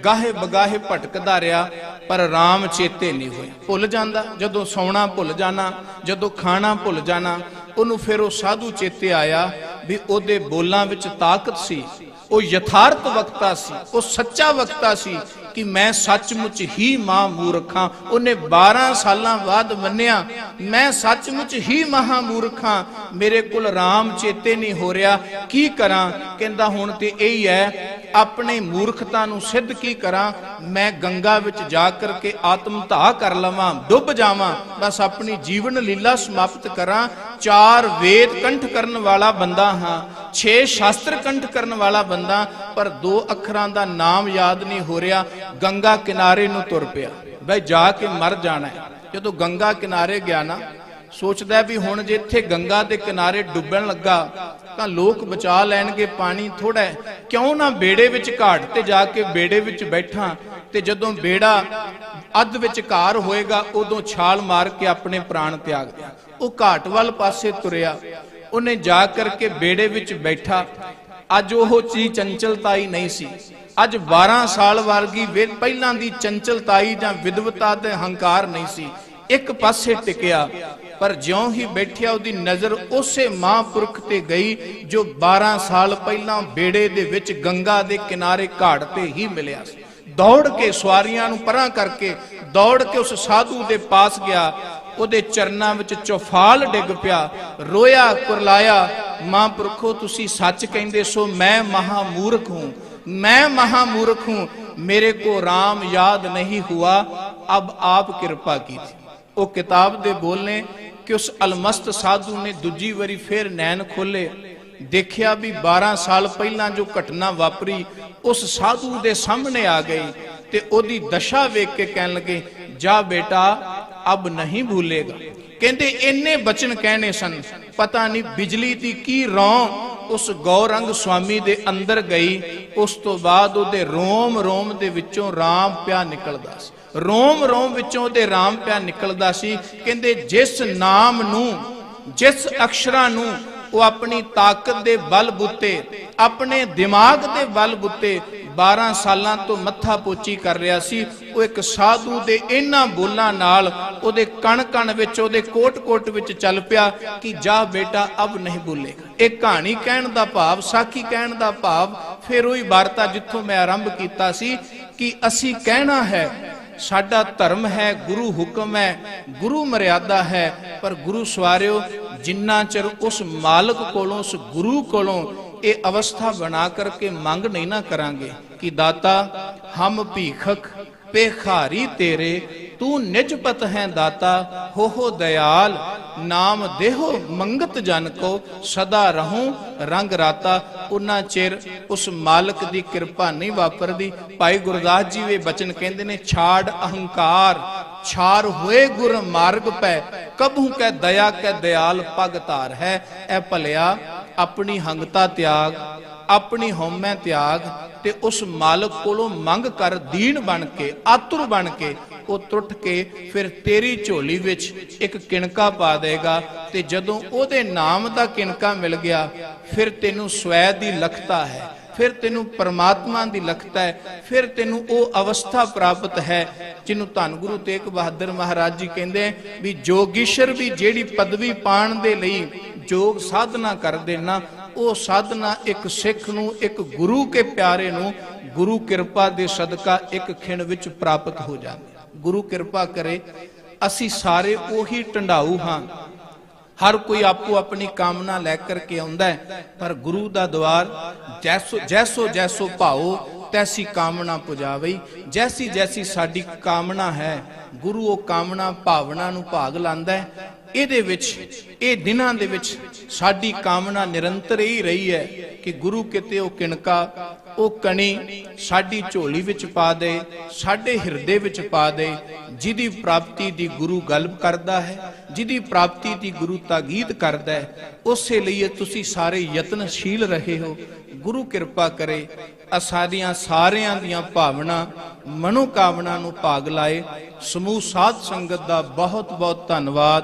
ਗਾਹੇ ਬਗਾਹੇ ਭਟਕਦਾ ਰਿਹਾ, ਪਰ RAM ਚੇਤੇ ਨਹੀਂ ਹੋਇਆ। ਭੁੱਲ ਜਾਂਦਾ, ਜਦੋਂ ਸੌਣਾ ਭੁੱਲ ਜਾਣਾ, ਜਦੋਂ ਖਾਣਾ ਭੁੱਲ ਜਾਣਾ, ਉਹਨੂੰ ਫਿਰ ਉਹ ਸਾਧੂ ਚੇਤੇ ਆਇਆ ਵੀ ਉਹਦੇ ਬੋਲਾਂ ਵਿੱਚ ਤਾਕਤ ਸੀ, ਉਹ ਯਥਾਰਥ ਵਕਤਾ ਸੀ, ਉਹ ਸੱਚਾ ਵਕਤਾ ਸੀ ਕਿ ਮੈਂ ਸੱਚਮੁੱਚ ਹੀ ਮਾਂ ਮੂਰਖਾਂ ਉਹਨੇ 12 ਸਾਲਾਂ ਬਾਅਦ ਮੰਨਿਆ, ਮੈਂ ਸੱਚਮੁੱਚ ਹੀ ਮਹਾ ਮੂਰਖਾਂ ਮੇਰੇ ਕੋਲ RAM ਚੇਤੇ ਨਹੀਂ ਹੋ ਰਿਹਾ। ਕੀ ਕਰਾਂ? ਕਹਿੰਦਾ, ਹੁਣ ਤੇ ਇਹੀ ਹੈ, ਆਪਣੇ ਮੂਰਖਤਾ ਨੂੰ ਸਿੱਧ ਕੀ ਕਰਾਂ? ਮੈਂ ਗੰਗਾ ਵਿੱਚ ਜਾ ਕਰਕੇ ਆਤਮ ਧਾ ਕਰ ਲਵਾਂ, ਡੁੱਬ ਜਾਵਾਂ, ਬਸ ਆਪਣੀ ਜੀਵਨ ਲੀਲਾ ਸਮਾਪਤ ਕਰਾਂ ਚਾਰ ਵੇਦ ਕੰਠ ਕਰਨ ਵਾਲਾ ਬੰਦਾ ਹਾਂ, ਛੇ ਸ਼ਾਸਤਰ ਕੰਠ ਕਰਨ ਵਾਲਾ ਬੰਦਾ, ਪਰ ਦੋ ਅੱਖਰਾਂ ਦਾ ਨਾਮ ਯਾਦ ਨਹੀਂ ਹੋ ਰਿਹਾ, ਗੰਗਾ ਕਿਨਾਰੇ ਨੂੰ ਤੁਰ ਪਿਆ। ਬਈ ਜਾ ਕੇ ਮਰ ਜਾਣਾ ਹੈ। ਜਦੋਂ ਗੰਗਾ ਕਿਨਾਰੇ ਗਿਆ ਨਾ, ਸੋਚਦਾ ਵੀ ਹੁਣ ਜੇ ਇੱਥੇ ਗੰਗਾ ਦੇ ਕਿਨਾਰੇ ਡੁੱਬਣ ਲੱਗਾ, ਤਾਂ ਲੋਕ ਬਚਾ ਲੈਣਗੇ ਪਾਣੀ ਥੋੜਾ ਕਿਉਂ ਨਾ ਬੇੜੇ ਵਿੱਚ ਘਾਟ ਤੇ ਜਾ ਕੇ ਬੇੜੇ ਵਿੱਚ ਬੈਠਾਂ, ਤੇ ਜਦੋਂ ਬੇੜਾ ਅੱਧ ਵਿੱਚ ਘਾਰ ਹੋਏਗਾ, ਉਦੋਂ ਛਾਲ ਮਾਰ ਕੇ ਆਪਣੇ ਪ੍ਰਾਣ ਤਿਆਗ। ਦਿਆਂ ਉਹ ਘਾਟ ਵੱਲ ਪਾਸੇ ਤੁਰਿਆ। ਉਹਨੇ ਜਾ ਕਰਕੇ ਬੇੜੇ ਵਿੱਚ ਬੈਠਾ। ਅੱਜ ਉਹ ਚੀਜ਼ ਚੰਚਲਤਾਈ ਨਹੀਂ ਸੀ। ਅੱਜ 12 ਸਾਲ ਵਰਗੀ ਪਹਿਲਾਂ ਦੀ ਚੰਚਲਤਾਈ ਜਾਂ ਵਿਦਵਤਾ ਤੇ ਹੰਕਾਰ ਨਹੀਂ ਸੀ। ਇੱਕ ਪਾਸੇ ਟਿਕਿਆ, ਪਰ ਜਿਉਂ ਹੀ ਬੈਠਿਆ ਉਹਦੀ ਨਜ਼ਰ ਉਸੇ ਮਹਾਂਪੁਰਖ ਤੇ ਗਈ, ਜੋ 12 ਸਾਲ ਪਹਿਲਾਂ ਬੇੜੇ ਦੇ ਵਿੱਚ ਗੰਗਾ ਦੇ ਕਿਨਾਰੇ ਘਾਟ ਤੇ ਹੀ ਮਿਲਿਆ ਸੀ। ਦੌੜ ਕੇ ਸਵਾਰੀਆਂ ਨੂੰ ਪਰਾਂ ਕਰਕੇ ਦੌੜ ਕੇ ਉਸ ਸਾਧੂ ਦੇ ਪਾਸ ਗਿਆ। ਉਹਦੇ ਚਰਨਾਂ ਵਿੱਚ ਚੌਫਾਲ ਡਿੱਗ ਪਿਆ। ਰੋਇਆ, ਕੁਰਲਾਇਆ ਮਹਾਂਪੁਰਖੋ ਤੁਸੀਂ ਸੱਚ ਕਹਿੰਦੇ ਸੋ ਮੈਂ ਮਹਾਮੂਰਖ ਹੂੰ। ਮੈਂ ਮਹਾਮੂਰਖ ਹੂੰ। ਮੇਰੇ ਕੋ ਰਾਮ ਯਾਦ ਨਹੀਂ ਹੁਆ। ਅਬ ਆਪ ਕਿਰਪਾ ਕੀਤੀ। ਉਹ ਕਿਤਾਬ ਦੇ ਬੋਲਨੇ ਕਿ ਉਸ ਅਲਮਸਤ ਸਾਧੂ ਨੇ ਦੂਜੀ ਵਾਰੀ ਫੇਰ ਨੈਣ ਖੋਲੇ ਦੇਖਿਆ ਵੀ 12 ਸਾਲ ਪਹਿਲਾਂ ਜੋ ਘਟਨਾ ਵਾਪਰੀ, ਉਸ ਸਾਧੂ ਦੇ ਸਾਹਮਣੇ ਆ ਗਈ ਤੇ ਉਹਦੀ ਦਸ਼ਾ ਵੇਖ ਕੇ ਕਹਿਣ ਲੱਗੇ, ਜਾ ਬੇਟਾ, ਅਬ ਨਹੀਂ ਭੁੱਲੇਗਾ। ਕਹਿੰਦੇ, ਇੰਨੇ ਬਚਨ ਕਹਿਣੇ ਸਨ। ਪਤਾ ਨਹੀਂ ਬਿਜਲੀ ਦੀ ਕੀ ਰੌਂ ਉਸ ਗੌਰੰਗ ਸੁਆਮੀ ਦੇ ਅੰਦਰ ਗਈ। ਉਸ ਤੋਂ ਬਾਅਦ ਉਹਦੇ ਰੋਮ ਰੋਮ ਦੇ ਵਿੱਚੋਂ ਰਾਮ ਪਿਆ ਨਿਕਲਦਾ ਸੀ। ਰੋਮ ਰੋਮ ਵਿੱਚੋਂ ਉਹਦੇ ਰਾਮ ਪਿਆ ਨਿਕਲਦਾ ਸੀ। ਕਹਿੰਦੇ, ਜਿਸ ਨਾਮ ਨੂੰ, ਜਿਸ ਅਕਸ਼ਰਾਂ ਨੂੰ ਉਹ ਆਪਣੀ ਤਾਕਤ ਦੇ ਬਲ ਬੁੱਤੇ, ਆਪਣੇ ਦਿਮਾਗ ਦੇ ਬਲ ਬੁੱਤੇ 12 ਸਾਲਾਂ ਤੋਂ ਮੱਥਾ ਪੋਚੀ ਕਰ ਰਿਹਾ ਸੀ। ਉਹ ਇੱਕ ਸਾਧੂ ਦੇ ਇਹਨਾਂ ਬੋਲਾਂ ਨਾਲ ਉਹਦੇ ਕਣ ਕਣ ਵਿੱਚ, ਉਹਦੇ ਕੋਟ ਕੋਟ ਵਿੱਚ ਚੱਲ ਪਿਆ ਕਿ ਜਾ ਬੇਟਾ, ਅਬ ਨਹੀਂ ਭੁੱਲੇਗਾ ਇਹ ਕਹਾਣੀ ਕਹਿਣ ਦਾ ਭਾਵ, ਸਾਖੀ ਕਹਿਣ ਦਾ ਭਾਵ, ਫਿਰ ਉਹੀ ਵਾਰਤਾ ਜਿੱਥੋਂ ਮੈਂ ਆਰੰਭ ਕੀਤਾ ਸੀ ਕਿ ਅਸੀਂ ਕਹਿਣਾ ਹੈ, ਸਾਡਾ ਧਰਮ ਹੈ, ਗੁਰੂ ਹੁਕਮ ਹੈ, ਗੁਰੂ ਮਰਿਆਦਾ ਹੈ, ਪਰ ਗੁਰੂ ਸਵਾਰਿਓ ਜਿੰਨਾ ਚਿਰ ਉਸ ਮਾਲਕ ਕੋਲੋਂ, ਉਸ ਗੁਰੂ ਕੋਲੋਂ ਇਹ ਅਵਸਥਾ ਬਣਾ ਕਰਕੇ ਮੰਗ ਨਹੀਂ ਨਾ ਕਰਾਂਗੇ ਕਿ ਦਾਤਾ, ਹਮ ਭੀਖਕ, ਪੇਖਾਰੀ ਤੇਰੇ ਤੂੰ ਨਿਜਪਤ ਹੈ ਦਾਤਾ ਹੋ ਹੋ ਦਇਆਲ, ਨਾਮ ਦੇਹੋ ਮੰਗਤ ਜਨ ਕੋ, ਸਦਾ ਰਹੂੰ ਰੰਗ ਰਾਤਾ। ਉਨਾ ਚਿਰ ਉਸ ਮਾਲਕ ਦੀ ਕਿਰਪਾ ਨਹੀਂ ਵਾਪਰਦੀ। ਭਾਈ ਗੁਰਦਾਸ ਜੀ ਵੇ ਬਚਨ ਕਹਿੰਦੇ ਨੇ, ਛਾੜ ਅਹੰਕਾਰ, ਛਾਰ ਹੋਏ ਗੁਰ ਮਾਰਗ ਪੈ ਕਬੂ ਕੈ ਦਇਆ ਕੈ ਦਿਆਲ ਪਗ ਧਾਰ ਹੈ। ਐ ਭਲਿਆ, ਆਪਣੀ ਹੰਗਤਾ ਤਿਆਗ, ਆਪਣੀ ਹਉਮੈ ਤਿਆਗ, ਤੇ ਉਸ ਮਾਲਕ ਕੋਲੋਂ ਮੰਗ ਕਰ ਦੀਨ ਬਣ ਕੇ, ਆਤੁਰ ਬਣ ਕੇ ਉਹ ਟੁੱਟ ਕੇ ਫਿਰ ਤੇਰੀ ਝੋਲੀ ਵਿੱਚ ਇੱਕ ਕਿਣਕਾ ਪਾ ਦੇਗਾ ਤੇ ਜਦੋਂ ਉਹਦੇ ਨਾਮ ਦਾ ਕਿਣਕਾ ਮਿਲ ਗਿਆ, ਫਿਰ ਤੈਨੂੰ ਸਵੈ ਦੀ ਲਖਤਾ ਹੈ, ਫਿਰ ਤੈਨੂੰ ਪਰਮਾਤਮਾ ਦੀ ਲਖਤਾ ਹੈ, ਫਿਰ ਤੈਨੂੰ ਉਹ ਅਵਸਥਾ ਪ੍ਰਾਪਤ ਹੈ ਜਿਹਨੂੰ ਧੰਨ ਗੁਰੂ ਤੇਗ ਬਹਾਦਰ ਮਹਾਰਾਜ ਜੀ ਕਹਿੰਦੇ ਵੀ ਜੋਗੀਸ਼ਰ ਵੀ ਜਿਹੜੀ ਪਦਵੀ ਪਾਣ ਦੇ ਲਈ ਜੋਗ ਸਾਧਨਾ ਕਰਦੇ ਨਾ, ਉਹ ਸਾਧਨਾ ਇੱਕ ਸਿੱਖ ਨੂੰ, ਇੱਕ ਗੁਰੂ ਕੇ ਪਿਆਰੇ ਨੂੰ ਗੁਰੂ ਕਿਰਪਾ ਦੇ ਸਦਕਾ ਇੱਕ ਖਿਣ ਵਿੱਚ ਪ੍ਰਾਪਤ ਹੋ ਜਾਂਦੀ ਗੁਰੂ ਕਿਰਪਾ ਕਰੇ, ਅਸੀਂ ਸਾਰੇ ਉਹੀ ਢੰਡਾਊ ਹਾਂ। ਹਰ ਕੋਈ ਆਪੋ ਆਪਣੀ ਕਾਮਨਾ ਲੈ ਕਰਕੇ ਆਉਂਦਾ ਹੈ, ਪਰ ਗੁਰੂ ਦਾ ਦਵਾਰ, ਜੈਸੋ ਜੈਸੋ ਜੈਸੋ ਭਾਓ, ਤੈਸੀ ਕਾਮਨਾ ਪੁਜਾਵਈ। ਜੈਸੀ ਜੈਸੀ ਸਾਡੀ ਕਾਮਨਾ ਹੈ, ਗੁਰੂ ਉਹ ਕਾਮਨਾ, ਭਾਵਨਾ ਨੂੰ ਭਾਗ ਲਾਂਦਾ ਹੈ। ਇਹਦੇ ਵਿੱਚ, ਇਹ ਦਿਨਾਂ ਦੇ ਵਿੱਚ ਸਾਡੀ ਕਾਮਨਾ ਨਿਰੰਤਰ ਹੀ ਰਹੀ ਹੈ ਕਿ ਗੁਰੂ ਕਿਤੇ ਉਹ ਕਿਣਕਾ ਉਹ ਕਣੀ ਸਾਡੀ ਝੋਲੀ ਵਿੱਚ ਪਾ ਦੇ, ਸਾਡੇ ਹਿਰਦੇ ਵਿੱਚ ਪਾ ਦੇ, ਜਿਹਦੀ ਪ੍ਰਾਪਤੀ ਦੀ ਗੁਰੂ ਗਲਬ ਕਰਦਾ ਹੈ, ਜਿਹਦੀ ਪ੍ਰਾਪਤੀ ਦੀ ਗੁਰੂ ਤਾਗੀਦ ਕਰਦਾ ਹੈ, ਉਸੇ ਲਈ ਤੁਸੀਂ ਸਾਰੇ ਯਤਨਸ਼ੀਲ ਰਹੇ ਹੋ। ਗੁਰੂ ਕਿਰਪਾ ਕਰੇ ਅਸਾਦੀਆਂ ਸਾਰਿਆਂ ਦੀਆਂ ਭਾਵਨਾ ਮਨੋ ਕਾਮਨਾ ਨੂੰ ਭਾਗ ਲਾਏ। ਸਮੂਹ ਸਾਧ ਸੰਗਤ ਦਾ ਬਹੁਤ ਬਹੁਤ ਧੰਨਵਾਦ।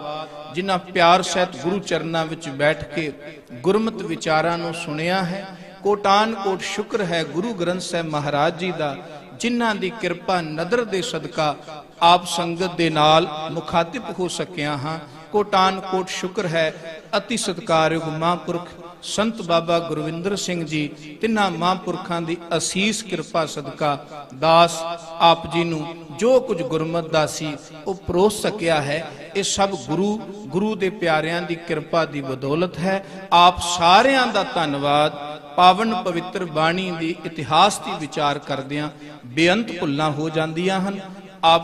ਜਿਨ੍ਹਾਂ ਪਿਆਰ ਸਹਿਤ ਗੁਰੂ ਚਰਨਾਂ ਵਿੱਚ ਬੈਠ ਕੇ ਗੁਰਮਤ ਵਿਚਾਰਾਂ ਨੂੰ ਸੁਣਿਆ ਹੈ ਕੋਟਾਨ ਕੋਟ ਸ਼ੁਕਰ ਹੈ ਗੁਰੂ ਗ੍ਰੰਥ ਸਾਹਿਬ ਮਹਾਰਾਜ ਜੀ ਦਾ, ਜਿਨ੍ਹਾਂ ਦੀ ਕਿਰਪਾ ਨਦਰ ਦੇ ਸਦਕਾ ਆਪ ਸੰਗਤ ਦੇ ਨਾਲ ਮੁਖਾਤਿਬ ਹੋ ਸਕਿਆ ਹਾਂ। ਕੋਟਾਨ ਕੋਟ ਸ਼ੁਕਰ ਹੈ ਅਤੀ ਸਤਿਕਾਰਯੋਗ ਮਹਾਂਪੁਰਖ ਸੰਤ ਬਾਬਾ ਗੁਰਵਿੰਦਰ ਸਿੰਘ ਜੀ, ਤਿੰਨਾਂ ਮਹਾਂਪੁਰਖਾਂ ਦੀ ਅਸੀਸ ਕਿਰਪਾ ਸਦਕਾ ਦਾਸ ਆਪ ਜੀ ਨੂੰ ਜੋ ਕੁਝ ਗੁਰਮਤ ਦਾ ਸੀ, ਉਹ ਪਰੋਸ ਸਕਿਆ ਹੈ। ਇਹ ਸਭ ਗੁਰੂ ਗੁਰੂ ਦੇ ਪਿਆਰਿਆਂ ਦੀ ਕਿਰਪਾ ਦੀ ਬਦੌਲਤ ਹੈ। ਆਪ ਸਾਰਿਆਂ ਦਾ ਧੰਨਵਾਦ। ਪਾਵਨ ਪਵਿੱਤਰ ਬਾਣੀ ਦੀ ਇਤਿਹਾਸ ਦੀ ਵਿਚਾਰ ਕਰਦਿਆਂ ਬੇਅੰਤ ਭੁੱਲਾਂ ਹੋ ਜਾਂਦੀਆਂ ਹਨ। ਆਪ